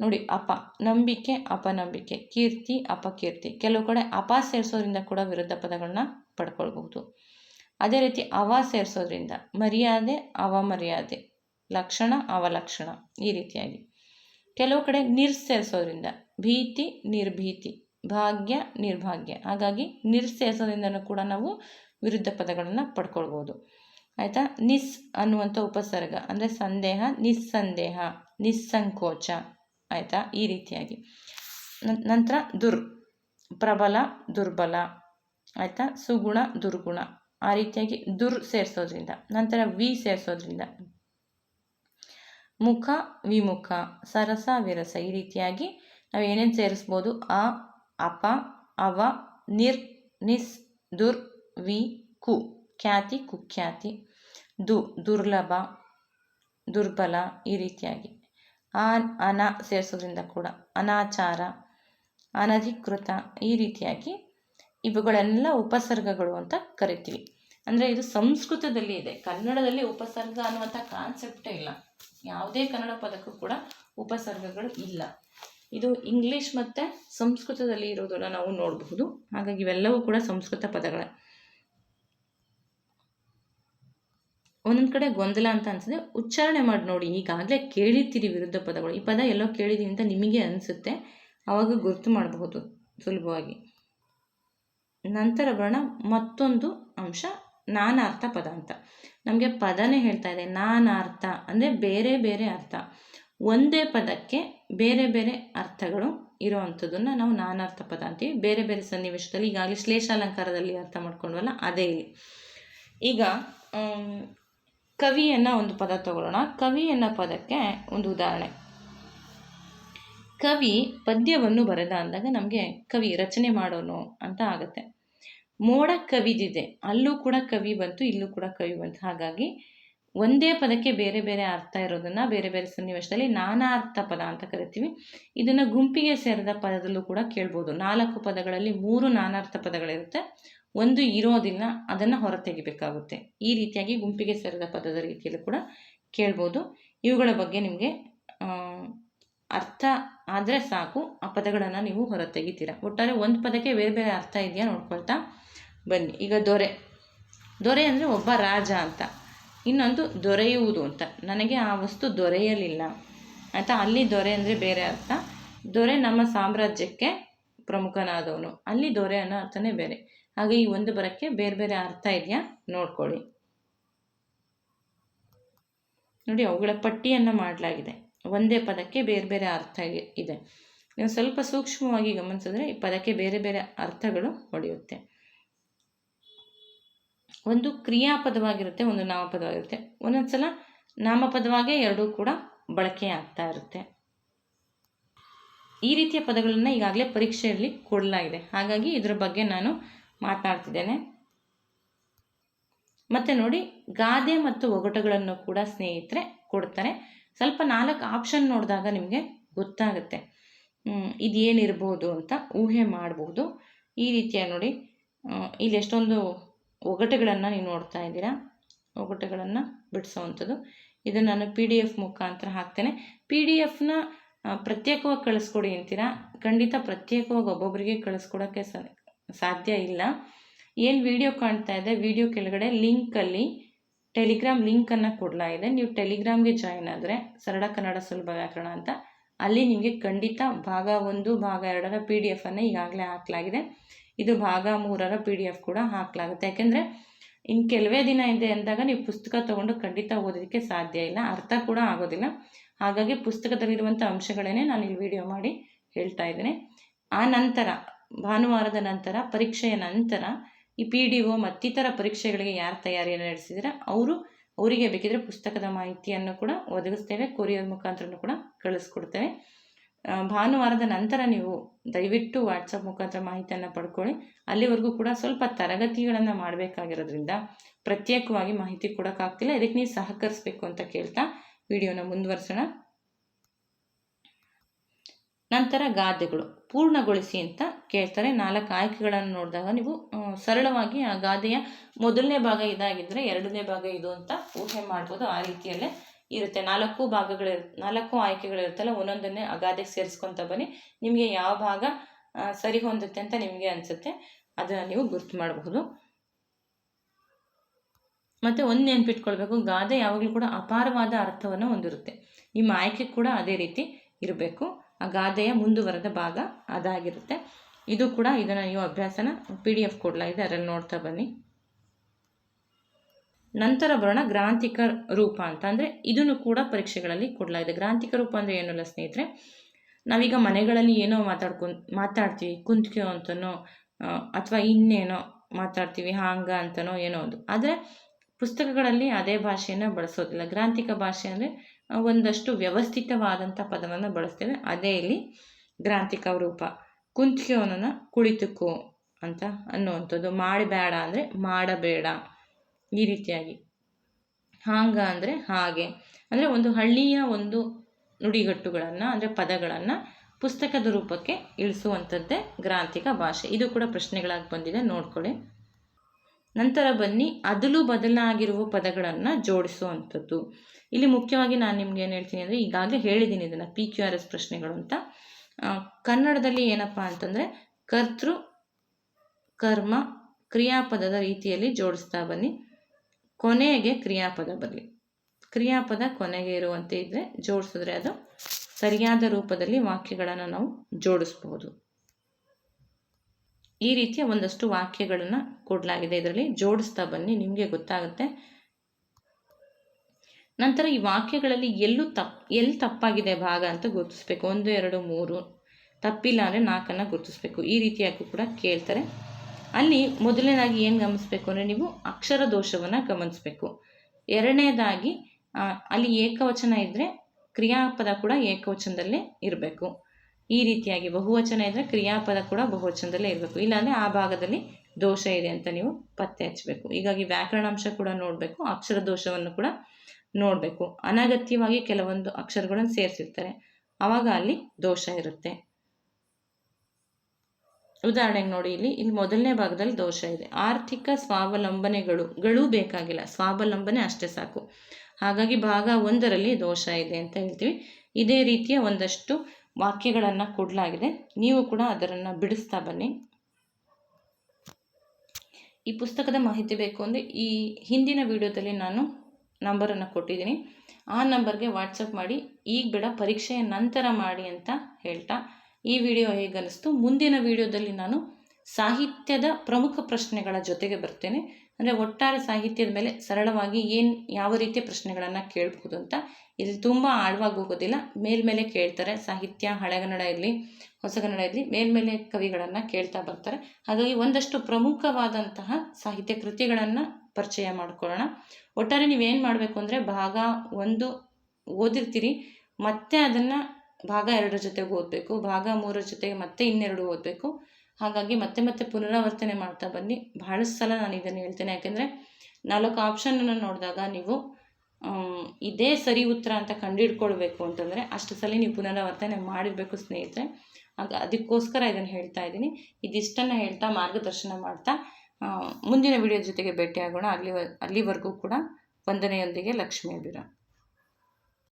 ನೋಡಿ, ಅಪ, ನಂಬಿಕೆ, ಅಪನಂಬಿಕೆ, ಕೀರ್ತಿ, ಅಪಕೀರ್ತಿ. ಕೆಲವು ಕಡೆ ಅಪ ಸೇರಿಸೋದ್ರಿಂದ ಕೂಡ ವಿರುದ್ಧ ಪದಗಳನ್ನ ಪಡ್ಕೊಳ್ಬಹುದು. ಅದೇ ರೀತಿ ಅವ ಸೇರಿಸೋದ್ರಿಂದ, ಮರ್ಯಾದೆ ಅವಮರ್ಯಾದೆ ಲಕ್ಷಣ ಅವಲಕ್ಷಣ ಈ ರೀತಿಯಾಗಿ. ಕೆಲವು ಕಡೆ ನಿರ್ ಸೇರಿಸೋದ್ರಿಂದ ಭೀತಿ, ನಿರ್ಭೀತಿ, ಭಾಗ್ಯ, ನಿರ್ಭಾಗ್ಯ. ಹಾಗಾಗಿ ನಿರ್ ಸೇರಿಸೋದ್ರಿಂದನೂ ಕೂಡ ನಾವು ವಿರುದ್ಧ ಪದಗಳನ್ನು ಪಡ್ಕೊಳ್ಬೋದು. ಆಯಿತಾ? ನಿಸ್ ಅನ್ನುವಂಥ ಉಪಸರ್ಗ, ಅಂದರೆ ಸಂದೇಹ, ನಿಸ್ಸಂದೇಹ, ನಿಸ್ಸಂಕೋಚ. ಆಯಿತಾ? ಈ ರೀತಿಯಾಗಿ. ನಂತರ ದುರ್, ಪ್ರಬಲ, ದುರ್ಬಲ. ಆಯಿತಾ? ಸುಗುಣ, ದುರ್ಗುಣ. ಆ ರೀತಿಯಾಗಿ ದುರ್ ಸೇರಿಸೋದ್ರಿಂದ, ನಂತರ ವಿ ಸೇರಿಸೋದ್ರಿಂದ. ಮುಖ, ವಿಮುಖ, ಸರಸ, ವಿರಸ ಈ ರೀತಿಯಾಗಿ ನಾವು ಏನೇನು ಸೇರಿಸ್ಬೋದು? ಅ, ಅಪ, ಅವ, ನಿರ್, ನಿಸ್, ದುರ್, ವಿ, ಕು, ಖ್ಯಾತಿ, ಕುಖ್ಯಾತಿ, ದು, ದುರ್ಲಭ, ದುರ್ಬಲ ಈ ರೀತಿಯಾಗಿ. ಆನ್ ಅನ ಸೇರಿಸೋದ್ರಿಂದ ಕೂಡ ಅನಾಚಾರ, ಅನಧಿಕೃತ ಈ ರೀತಿಯಾಗಿ ಇವುಗಳೆಲ್ಲ ಉಪಸರ್ಗಗಳು ಅಂತ ಕರಿತೀವಿ. ಅಂದರೆ ಇದು ಸಂಸ್ಕೃತದಲ್ಲಿ ಇದೆ. ಕನ್ನಡದಲ್ಲಿ ಉಪಸರ್ಗ ಅನ್ನುವಂಥ ಕಾನ್ಸೆಪ್ಟೇ ಇಲ್ಲ. ಯಾವುದೇ ಕನ್ನಡ ಪದಕ್ಕೂ ಕೂಡ ಉಪಸರ್ಗಗಳು ಇಲ್ಲ. ಇದು ಇಂಗ್ಲೀಷ್ ಮತ್ತು ಸಂಸ್ಕೃತದಲ್ಲಿ ಇರೋದನ್ನು ನಾವು ನೋಡಬಹುದು. ಹಾಗಾಗಿ ಇವೆಲ್ಲವೂ ಕೂಡ ಸಂಸ್ಕೃತ ಪದಗಳೇ. ಒಂದೊಂದು ಕಡೆ ಗೊಂದಲ ಅಂತ ಅನ್ಸುತ್ತೆ. ಉಚ್ಚಾರಣೆ ಮಾಡಿ ನೋಡಿ. ಈಗಾಗಲೇ ಕೇಳಿರ್ತೀರಿ ವಿರುದ್ಧ ಪದಗಳು. ಈ ಪದ ಎಲ್ಲೋ ಕೇಳಿದ್ದೀನಿ ಅಂತ ನಿಮಗೆ ಅನಿಸುತ್ತೆ. ಆವಾಗ ಗುರುತು ಮಾಡಬಹುದು ಸುಲಭವಾಗಿ. ನಂತರ ಬರೋಣ, ಮತ್ತೊಂದು ಅಂಶ ನಾನಾರ್ಥ ಪದ ಅಂತ. ನಮಗೆ ಪದನೇ ಹೇಳ್ತಾ ಇದೆ, ನಾನಾರ್ಥ, ಅಂದರೆ ಬೇರೆ ಬೇರೆ ಅರ್ಥ. ಒಂದೇ ಪದಕ್ಕೆ ಬೇರೆ ಬೇರೆ ಅರ್ಥಗಳು ಇರೋ ಅಂಥದ್ದನ್ನು ನಾವು ನಾನಾರ್ಥ ಪದ ಅಂತೀವಿ. ಬೇರೆ ಬೇರೆ ಸನ್ನಿವೇಶದಲ್ಲಿ ಈಗಾಗಲೇ ಶ್ಲೇಷಾಲಂಕಾರದಲ್ಲಿ ಅರ್ಥ ಮಾಡ್ಕೊಂಡ್ವಲ್ಲ, ಅದೇ ಇಲ್ಲಿ. ಈಗ ಕವಿಯನ್ನು ಒಂದು ಪದ ತಗೊಳ್ಳೋಣ. ಕವಿ ಅನ್ನೋ ಪದಕ್ಕೆ ಒಂದು ಉದಾಹರಣೆ. ಕವಿ ಪದ್ಯವನ್ನು ಬರೆದ ಅಂದಾಗ ನಮಗೆ ಕವಿ ರಚನೆ ಮಾಡೋನು ಅಂತ ಆಗುತ್ತೆ. ಮೋಡ ಕವಿದಿದೆ. ಅಲ್ಲೂ ಕೂಡ ಕವಿ ಬಂತು, ಇಲ್ಲೂ ಕೂಡ ಕವಿ ಬಂತು. ಹಾಗಾಗಿ ಒಂದೇ ಪದಕ್ಕೆ ಬೇರೆ ಬೇರೆ ಅರ್ಥ ಇರೋದನ್ನು ಬೇರೆ ಬೇರೆ ಸನ್ನಿವೇಶದಲ್ಲಿ ನಾನಾರ್ಥ ಪದ ಅಂತ ಕರಿತೀವಿ. ಇದನ್ನು ಗುಂಪಿಗೆ ಸೇರಿದ ಪದದಲ್ಲೂ ಕೂಡ ಕೇಳ್ಬೋದು. ನಾಲ್ಕು ಪದಗಳಲ್ಲಿ ಮೂರು ನಾನಾರ್ಥ ಪದಗಳಿರುತ್ತೆ. ಒಂದು ಇರೋದಿಲ್ಲ, ಅದನ್ನು ಹೊರತೆಗಿಬೇಕಾಗುತ್ತೆ. ಈ ರೀತಿಯಾಗಿ ಗುಂಪಿಗೆ ಸೇರಿದ ಪದದ ರೀತಿಯಲ್ಲೂ ಕೂಡ ಕೇಳ್ಬೋದು. ಇವುಗಳ ಬಗ್ಗೆ ನಿಮಗೆ ಅರ್ಥ ಆದರೆ ಸಾಕು. ಆ ಪದಗಳನ್ನು ನೀವು ಹೊರತೆಗಿತೀರ. ಒಟ್ಟಾರೆ ಒಂದು ಪದಕ್ಕೆ ಬೇರೆ ಬೇರೆ ಅರ್ಥ ಇದೆಯಾ ನೋಡ್ಕೊಳ್ತಾ. ಬನ್ನಿ, ಈಗ ದೊರೆ. ದೊರೆ ಅಂದರೆ ಒಬ್ಬ ರಾಜ ಅಂತ. ಇನ್ನೊಂದು ದೊರೆಯುವುದು ಅಂತ. ನನಗೆ ಆ ವಸ್ತು ದೊರೆಯಲಿಲ್ಲ. ಆಯಿತಾ? ಅಲ್ಲಿ ದೊರೆ ಅಂದರೆ ಬೇರೆ ಅರ್ಥ. ದೊರೆ ನಮ್ಮ ಸಾಮ್ರಾಜ್ಯಕ್ಕೆ ಪ್ರಮುಖನಾದವನು. ಅಲ್ಲಿ ದೊರೆ ಅನ್ನೋ ಅರ್ಥನೇ ಬೇರೆ. ಹಾಗೆ ಈ ಒಂದು ಬರಕ್ಕೆ ಬೇರೆ ಬೇರೆ ಅರ್ಥ ಇದೆಯಾ? ನೋಡ್ಕೊಳ್ಳಿ. ನೋಡಿ, ಅವುಗಳ ಪಟ್ಟಿಯನ್ನು ಮಾಡಲಾಗಿದೆ. ಒಂದೇ ಪದಕ್ಕೆ ಬೇರೆ ಬೇರೆ ಅರ್ಥ ಇದೆ. ನೀವು ಸ್ವಲ್ಪ ಸೂಕ್ಷ್ಮವಾಗಿ ಗಮನಿಸಿದ್ರೆ ಈ ಪದಕ್ಕೆ ಬೇರೆ ಬೇರೆ ಅರ್ಥಗಳು ಹೊಡೆಯುತ್ತೆ ಒಂದು ಕ್ರಿಯಾಪದವಾಗಿರುತ್ತೆ, ಒಂದು ನಾಮಪದವಾಗಿರುತ್ತೆ. ಒಂದೊಂದು ಸಲ ನಾಮಪದವಾಗೇ ಎರಡೂ ಕೂಡ ಬಳಕೆ ಆಗ್ತಾ ಇರುತ್ತೆ. ಈ ರೀತಿಯ ಪದಗಳನ್ನು ಈಗಾಗಲೇ ಪರೀಕ್ಷೆಯಲ್ಲಿ ಕೊಡಲಾಗಿದೆ ಹಾಗಾಗಿ ಇದರ ಬಗ್ಗೆ ನಾನು ಮಾತನಾಡ್ತಿದ್ದೇನೆ ಮತ್ತು ನೋಡಿ, ಗಾದೆ ಮತ್ತು ಒಗಟುಗಳನ್ನು ಕೂಡ ಸ್ನೇಹಿತರೆ ಕೊಡ್ತಾರೆ. ಸ್ವಲ್ಪ ನಾಲ್ಕು ಆಪ್ಷನ್ ನೋಡಿದಾಗ ನಿಮಗೆ ಗೊತ್ತಾಗುತ್ತೆ. ಇದೇನಿರ್ಬೋದು ಅಂತ ಊಹೆ ಮಾಡಬಹುದು ಈ ರೀತಿಯ ನೋಡಿ ಇಲ್ಲಿ ಎಷ್ಟೊಂದು ಒಗಟುಗಳನ್ನು ನೀವು ನೋಡ್ತಾ ಇದ್ದೀರಾ? ಒಗಟುಗಳನ್ನು ಬಿಡಿಸೋವಂಥದ್ದು. ಇದು ನಾನು ಪಿ ಡಿ ಎಫ್ ಮುಖಾಂತರ ಹಾಕ್ತೇನೆ. ಪಿ ಡಿ ಎಫ್ನ ಪ್ರತ್ಯೇಕವಾಗಿ ಕಳಿಸ್ಕೊಡಿ ಅಂತೀರಾ? ಖಂಡಿತ ಪ್ರತ್ಯೇಕವಾಗಿ ಒಬ್ಬೊಬ್ಬರಿಗೆ ಕಳಿಸ್ಕೊಡೋಕ್ಕೆ ಸಾಧ್ಯ ಇಲ್ಲ. ಏನು ವಿಡಿಯೋ ಕಾಣ್ತಾ ಇದೆ? ವಿಡಿಯೋ ಕೆಳಗಡೆ ಲಿಂಕಲ್ಲಿ ಟೆಲಿಗ್ರಾಮ್ ಲಿಂಕನ್ನು ಕೊಡಲಾಗಿದೆ ನೀವು ಟೆಲಿಗ್ರಾಮ್ಗೆ ಜಾಯಿನ್ ಆದರೆ ಸರಳ ಕನ್ನಡ ಸುಲಭ ವ್ಯಾಕರಣ ಅಂತ. ಅಲ್ಲಿ ನಿಮಗೆ ಖಂಡಿತ ಭಾಗ ಒಂದು, ಭಾಗ ಎರಡರ ಪಿ ಡಿ ಎಫನ್ನು ಈಗಾಗಲೇ ಹಾಕಲಾಗಿದೆ. ಇದು ಭಾಗ ಮೂರರ ಪಿ ಡಿ ಎಫ್ ಕೂಡ ಹಾಕಲಾಗುತ್ತೆ. ಯಾಕೆಂದರೆ ಇನ್ನು ಕೆಲವೇ ದಿನ ಇದೆ ಅಂದಾಗ ನೀವು ಪುಸ್ತಕ ತೊಗೊಂಡು ಖಂಡಿತ ಓದೋದಕ್ಕೆ ಸಾಧ್ಯ ಇಲ್ಲ, ಅರ್ಥ ಕೂಡ ಆಗೋದಿಲ್ಲ. ಹಾಗಾಗಿ ಪುಸ್ತಕದಲ್ಲಿರುವಂಥ ಅಂಶಗಳೇ ನಾನು ಇಲ್ಲಿ ವಿಡಿಯೋ ಮಾಡಿ ಹೇಳ್ತಾ ಇದ್ದೇನೆ. ಆ ನಂತರ, ಭಾನುವಾರದ ನಂತರ, ಪರೀಕ್ಷೆಯ ನಂತರ ಈ ಪಿ ಡಿ ಒ ಮತ್ತಿತರ ಪರೀಕ್ಷೆಗಳಿಗೆ ಯಾರು ತಯಾರಿಯನ್ನು ನಡೆಸಿದರೆ ಅವರು, ಅವರಿಗೆ ಬೇಕಿದ್ರೆ ಪುಸ್ತಕದ ಮಾಹಿತಿಯನ್ನು ಕೂಡ ಒದಗಿಸ್ತೇವೆ, ಕೊರಿಯರ್ ಮುಖಾಂತರನೂ ಕೂಡ ಕಳಿಸ್ಕೊಡ್ತೇವೆ. ಭಾನುವಾರದ ನಂತರ ನೀವು ದಯವಿಟ್ಟು ವಾಟ್ಸಪ್ ಮುಖಾಂತರ ಮಾಹಿತಿಯನ್ನು ಪಡ್ಕೊಳ್ಳಿ. ಅಲ್ಲಿವರೆಗೂ ಕೂಡ ಸ್ವಲ್ಪ ತರಗತಿಗಳನ್ನು ಮಾಡಬೇಕಾಗಿರೋದ್ರಿಂದ ಪ್ರತ್ಯೇಕವಾಗಿ ಮಾಹಿತಿ ಕೊಡೋಕ್ಕಾಗ್ತಿಲ್ಲ ಇದಕ್ಕೆ ನೀವು ಸಹಕರಿಸಬೇಕು ಅಂತ ಕೇಳ್ತಾ ವಿಡಿಯೋನ ಮುಂದುವರ್ಸೋಣ. ನಂತರ ಗಾದೆಗಳು. ಪೂರ್ಣಗೊಳಿಸಿ ಅಂತ ಕೇಳ್ತಾರೆ. ನಾಲ್ಕು ಆಯ್ಕೆಗಳನ್ನು ನೋಡಿದಾಗ ನೀವು ಸರಳವಾಗಿ ಆ ಗಾದೆಯ ಮೊದಲನೇ ಭಾಗ ಇದಾಗಿದ್ದರೆ ಎರಡನೇ ಭಾಗ ಇದು ಅಂತ ಊಹೆ ಮಾಡ್ಬೋದು ಆ ರೀತಿಯಲ್ಲೇ. ಇರುತ್ತೆ. ನಾಲ್ಕು ಭಾಗಗಳು ನಾಲ್ಕು ಆಯ್ಕೆಗಳಿರುತ್ತಲ್ಲ ಒಂದೊಂದನ್ನೇ ಗಾದೆಗೆ ಸೇರಿಸ್ಕೊತ ಬನ್ನಿ. ನಿಮಗೆ ಯಾವ ಭಾಗ ಸರಿ ಹೊಂದುತ್ತೆ ಅಂತ ನಿಮಗೆ ಅನಿಸುತ್ತೆ. ಅದನ್ನು ನೀವು ಗುರ್ತು ಮಾಡಬಹುದು ಮತ್ತು ಒಂದು ನೆನ್ಪಿಟ್ಕೊಳ್ಬೇಕು, ಗಾದೆ ಯಾವಾಗಲೂ ಕೂಡ ಅಪಾರವಾದ ಅರ್ಥವನ್ನು ಹೊಂದಿರುತ್ತೆ. ನಿಮ್ಮ ಆಯ್ಕೆ ಕೂಡ ಅದೇ ರೀತಿ ಇರಬೇಕು. ಆ ಗಾದೆಯ ಮುಂದುವರೆದ ಭಾಗ ಅದಾಗಿರುತ್ತೆ. ಇದು ಕೂಡ ಇದನ್ನು ನೀವು ಅಭ್ಯಾಸನ ಪಿ ಡಿ ಎಫ್ ಕೊಡಲಾಗಿದೆ ಅದರಲ್ಲಿ ನೋಡ್ತಾ ಬನ್ನಿ. ನಂತರ ಬರೋಣ ಗ್ರಾಂಥಿಕ ರೂಪ ಅಂತ. ಅಂದರೆ ಇದನ್ನು ಕೂಡ ಪರೀಕ್ಷೆಗಳಲ್ಲಿ ಕೊಡಲಾಗಿದೆ. ಗ್ರಾಂಥಿಕ ರೂಪ ಅಂದರೆ ಏನಲ್ಲ ಸ್ನೇಹಿತರೆ? ನಾವೀಗ ಮನೆಗಳಲ್ಲಿ ಏನೋ ಮಾತಾಡ್ಕೊ, ಮಾತಾಡ್ತೀವಿ. ಕುಂತ್ಕೋ ಅಂತನೋ ಅಥವಾ ಇನ್ನೇನೋ ಮಾತಾಡ್ತೀವಿ. ಹಾಂಗ ಅಂತನೋ, ಏನೋ ಒಂದು ಆದರೆ ಪುಸ್ತಕಗಳಲ್ಲಿ ಅದೇ ಭಾಷೆಯನ್ನು ಬಳಸೋದಿಲ್ಲ. ಗ್ರಾಂಥಿಕ ಭಾಷೆ ಅಂದರೆ ಒಂದಷ್ಟು ವ್ಯವಸ್ಥಿತವಾದಂಥ ಪದವನ್ನು ಬಳಸ್ತೇವೆ. ಅದೇ ಇಲ್ಲಿ ಗ್ರಾಂಥಿಕ ರೂಪ. ಕುಂತ್ಕೋನನ್ನು ಕುಳಿತುಕೋ ಅಂತ ಅನ್ನುವಂಥದ್ದು. ಮಾಡಬೇಡ ಅಂದರೆ ಮಾಡಬೇಡ. ಈ ರೀತಿಯಾಗಿ. ಹಾಂಗ ಅಂದರೆ ಹಾಗೆ. ಅಂದರೆ ಒಂದು ಹಳ್ಳಿಯ ಒಂದು ನುಡಿಗಟ್ಟುಗಳನ್ನು, ಅಂದರೆ ಪದಗಳನ್ನು ಪುಸ್ತಕದ ರೂಪಕ್ಕೆ ಇಳಿಸುವಂಥದ್ದೇ ಗ್ರಾಂಥಿಕ ಭಾಷೆ. ಇದು ಕೂಡ ಪ್ರಶ್ನೆಗಳಾಗಿ ಬಂದಿದೆ, ನೋಡ್ಕೊಳ್ಳಿ. ನಂತರ ಬನ್ನಿ, ಅದಲು ಬದಲಾಗಿರುವ ಪದಗಳನ್ನು ಜೋಡಿಸುವಂಥದ್ದು. ಇಲ್ಲಿ ಮುಖ್ಯವಾಗಿ ನಾನು ನಿಮ್ಗೆ ಏನು ಹೇಳ್ತೀನಿ ಅಂದರೆ ಈಗಾಗಲೇ ಹೇಳಿದ್ದೀನಿ ಇದನ್ನು, ಪಿ ಕ್ಯೂ ಆರ್ ಎಸ್ ಪ್ರಶ್ನೆಗಳು ಅಂತ. ಕನ್ನಡದಲ್ಲಿ ಏನಪ್ಪ ಅಂತಂದರೆ ಕರ್ತೃ, ಕರ್ಮ, ಕ್ರಿಯಾಪದದ ರೀತಿಯಲ್ಲಿ ಜೋಡಿಸ್ತಾ ಬನ್ನಿ. ಕೊನೆಗೆ ಕ್ರಿಯಾಪದ ಬರಲಿ ಕ್ರಿಯಾಪದ ಕೊನೆಗೆ ಇರುವಂತೆ ಇದ್ದರೆ ಜೋಡಿಸಿದ್ರೆ ಅದು ಸರಿಯಾದ ರೂಪದಲ್ಲಿ ವಾಕ್ಯಗಳನ್ನು ನಾವು ಜೋಡಿಸ್ಬೋದು ಈ ರೀತಿಯ ಒಂದಷ್ಟು ವಾಕ್ಯಗಳನ್ನು ಕೊಡಲಾಗಿದೆ ಇದರಲ್ಲಿ. ಜೋಡಿಸ್ತಾ ಬನ್ನಿ, ನಿಮಗೆ ಗೊತ್ತಾಗುತ್ತೆ. ನಂತರ ಈ ವಾಕ್ಯಗಳಲ್ಲಿ ಎಲ್ಲೂ ತಪ್ ಎಲ್ಲಿ ತಪ್ಪಾಗಿದೆ ಭಾಗ ಅಂತ ಗುರುತಿಸ್ಬೇಕು. ಒಂದು, ಎರಡು, ಮೂರು. ತಪ್ಪಿಲ್ಲ ಅಂದರೆ ನಾಲ್ಕನ್ನು ಗುರುತಿಸ್ಬೇಕು. ಈ ರೀತಿಯಾಗಿ ಕೂಡ ಕೇಳ್ತಾರೆ. ಅಲ್ಲಿ ಮೊದಲನೇದಾಗಿ ಏನು ಗಮನಿಸ್ಬೇಕು ಅಂದರೆ ನೀವು ಅಕ್ಷರ ದೋಷವನ್ನು ಗಮನಿಸಬೇಕು. ಎರಡನೇದಾಗಿ ಅಲ್ಲಿ ಏಕವಚನ ಇದ್ದರೆ ಕ್ರಿಯಾಪದ ಕೂಡ ಏಕವಚನದಲ್ಲೇ ಇರಬೇಕು. ಈ ರೀತಿಯಾಗಿ ಬಹುವಚನ ಇದ್ದರೆ ಕ್ರಿಯಾಪದ ಕೂಡ ಬಹುವಚನದಲ್ಲೇ ಇರಬೇಕು. ಇಲ್ಲಾಂದರೆ ಆ ಭಾಗದಲ್ಲಿ ದೋಷ ಇದೆ ಅಂತ ನೀವು ಪತ್ತೆ ಹಚ್ಚಬೇಕು ಹೀಗಾಗಿ ವ್ಯಾಕರಣಾಂಶ ಕೂಡ ನೋಡಬೇಕು, ಅಕ್ಷರ ದೋಷವನ್ನು ಕೂಡ ನೋಡಬೇಕು. ಅನಗತ್ಯವಾಗಿ ಕೆಲವೊಂದು ಅಕ್ಷರಗಳನ್ನು ಸೇರಿಸಿರ್ತಾರೆ. ಆವಾಗ ಅಲ್ಲಿ ದೋಷ ಇರುತ್ತೆ. ಉದಾಹರಣೆಗೆ ನೋಡಿ ಇಲ್ಲಿ ಇಲ್ಲಿ ಮೊದಲನೇ ಭಾಗದಲ್ಲಿ ದೋಷ ಇದೆ. ಆರ್ಥಿಕ ಸ್ವಾವಲಂಬನೆಗಳು, ಗಳು ಬೇಕಾಗಿಲ್ಲ. ಸ್ವಾವಲಂಬನೆ ಅಷ್ಟೇ ಸಾಕು. ಹಾಗಾಗಿ ಭಾಗ ಒಂದರಲ್ಲಿ ದೋಷ ಇದೆ ಅಂತ ಹೇಳ್ತೀವಿ. ಇದೇ ರೀತಿಯ ಒಂದಷ್ಟು ವಾಕ್ಯಗಳನ್ನು ಕೊಡಲಾಗಿದೆ. ನೀವು ಕೂಡ ಅದನ್ನು ಬಿಡಿಸ್ತಾ ಬನ್ನಿ. ಈ ಪುಸ್ತಕದ ಮಾಹಿತಿ ಬೇಕು ಅಂದರೆ ಈ ಹಿಂದಿನ ವಿಡಿಯೋದಲ್ಲಿ ನಾನು ನಂಬರನ್ನು ಕೊಟ್ಟಿದ್ದೀನಿ. ಆ ನಂಬರ್ಗೆ ವಾಟ್ಸಪ್ ಮಾಡಿ, ಈಗ ಬೇಡ, ಪರೀಕ್ಷೆಯ ನಂತರ ಮಾಡಿ ಅಂತ ಹೇಳ್ತಾ ಈ ವಿಡಿಯೋ ಹೇಗನ್ನಿಸ್ತು ಮುಂದಿನ ವಿಡಿಯೋದಲ್ಲಿ ನಾನು ಸಾಹಿತ್ಯದ ಪ್ರಮುಖ ಪ್ರಶ್ನೆಗಳ ಜೊತೆಗೆ ಬರ್ತೇನೆ. ಅಂದರೆ ಒಟ್ಟಾರೆ ಸಾಹಿತ್ಯದ ಮೇಲೆ ಸರಳವಾಗಿ ಏನು ಯಾವ ರೀತಿಯ ಪ್ರಶ್ನೆಗಳನ್ನು ಕೇಳಬಹುದು ಅಂತ. ಇಲ್ಲಿ ತುಂಬ ಆಳವಾಗಿ ಹೋಗೋದಿಲ್ಲ. ಮೇಲ್ಮೇಲೆ ಕೇಳ್ತಾರೆ. ಸಾಹಿತ್ಯ, ಹಳೆಗನ್ನಡ ಇರಲಿ, ಹೊಸಗನ್ನಡ ಇರಲಿ ಮೇಲ್ಮೇಲೆ ಕವಿಗಳನ್ನು ಕೇಳ್ತಾ ಬರ್ತಾರೆ. ಹಾಗಾಗಿ ಒಂದಷ್ಟು ಪ್ರಮುಖವಾದಂತಹ ಸಾಹಿತ್ಯ ಕೃತಿಗಳನ್ನು ಪರಿಚಯ ಮಾಡ್ಕೊಳ್ಳೋಣ. ಒಟ್ಟಾರೆ ನೀವೇನು ಮಾಡಬೇಕು ಅಂದರೆ ಭಾಗ ಒಂದು ಓದಿರ್ತೀರಿ. ಮತ್ತೆ ಅದನ್ನು ಭಾಗ ಎರಡರ ಜೊತೆಗೆ ಓದಬೇಕು, ಭಾಗ ಮೂರರ ಜೊತೆಗೆ ಮತ್ತೆ ಇನ್ನೆರಡು ಓದಬೇಕು. ಹಾಗಾಗಿ ಮತ್ತೆ ಮತ್ತೆ ಪುನರಾವರ್ತನೆ ಮಾಡ್ತಾ ಬನ್ನಿ. ಬಹಳಷ್ಟು ಸಲ ನಾನು ಇದನ್ನು ಹೇಳ್ತೇನೆ. ಯಾಕೆಂದರೆ ನಾಲ್ಕು ಆಪ್ಷನನ್ನು ನೋಡಿದಾಗ ನೀವು ಇದೇ ಸರಿ ಉತ್ತರ ಅಂತ ಕಂಡುಹಿಡ್ಕೊಳ್ಬೇಕು ಅಂತಂದರೆ ಅಷ್ಟು ಸಲ ನೀವು ಪುನರಾವರ್ತನೆ ಮಾಡಿರಬೇಕು ಸ್ನೇಹಿತರೆ. ಆಗ ಅದಕ್ಕೋಸ್ಕರ ಇದನ್ನು ಹೇಳ್ತಾ ಇದ್ದೀನಿ. ಇದಿಷ್ಟನ್ನು ಹೇಳ್ತಾ ಮಾರ್ಗದರ್ಶನ ಮಾಡ್ತಾ ಮುಂದಿನ ವಿಡಿಯೋ ಜೊತೆಗೆ ಭೇಟಿಯಾಗೋಣ. ಅಲ್ಲಿ, ಅಲ್ಲಿವರೆಗೂ ಕೂಡ ವಂದನೆಯೊಂದಿಗೆ ಲಕ್ಷ್ಮೀ ಅಭಿರಾಮ್.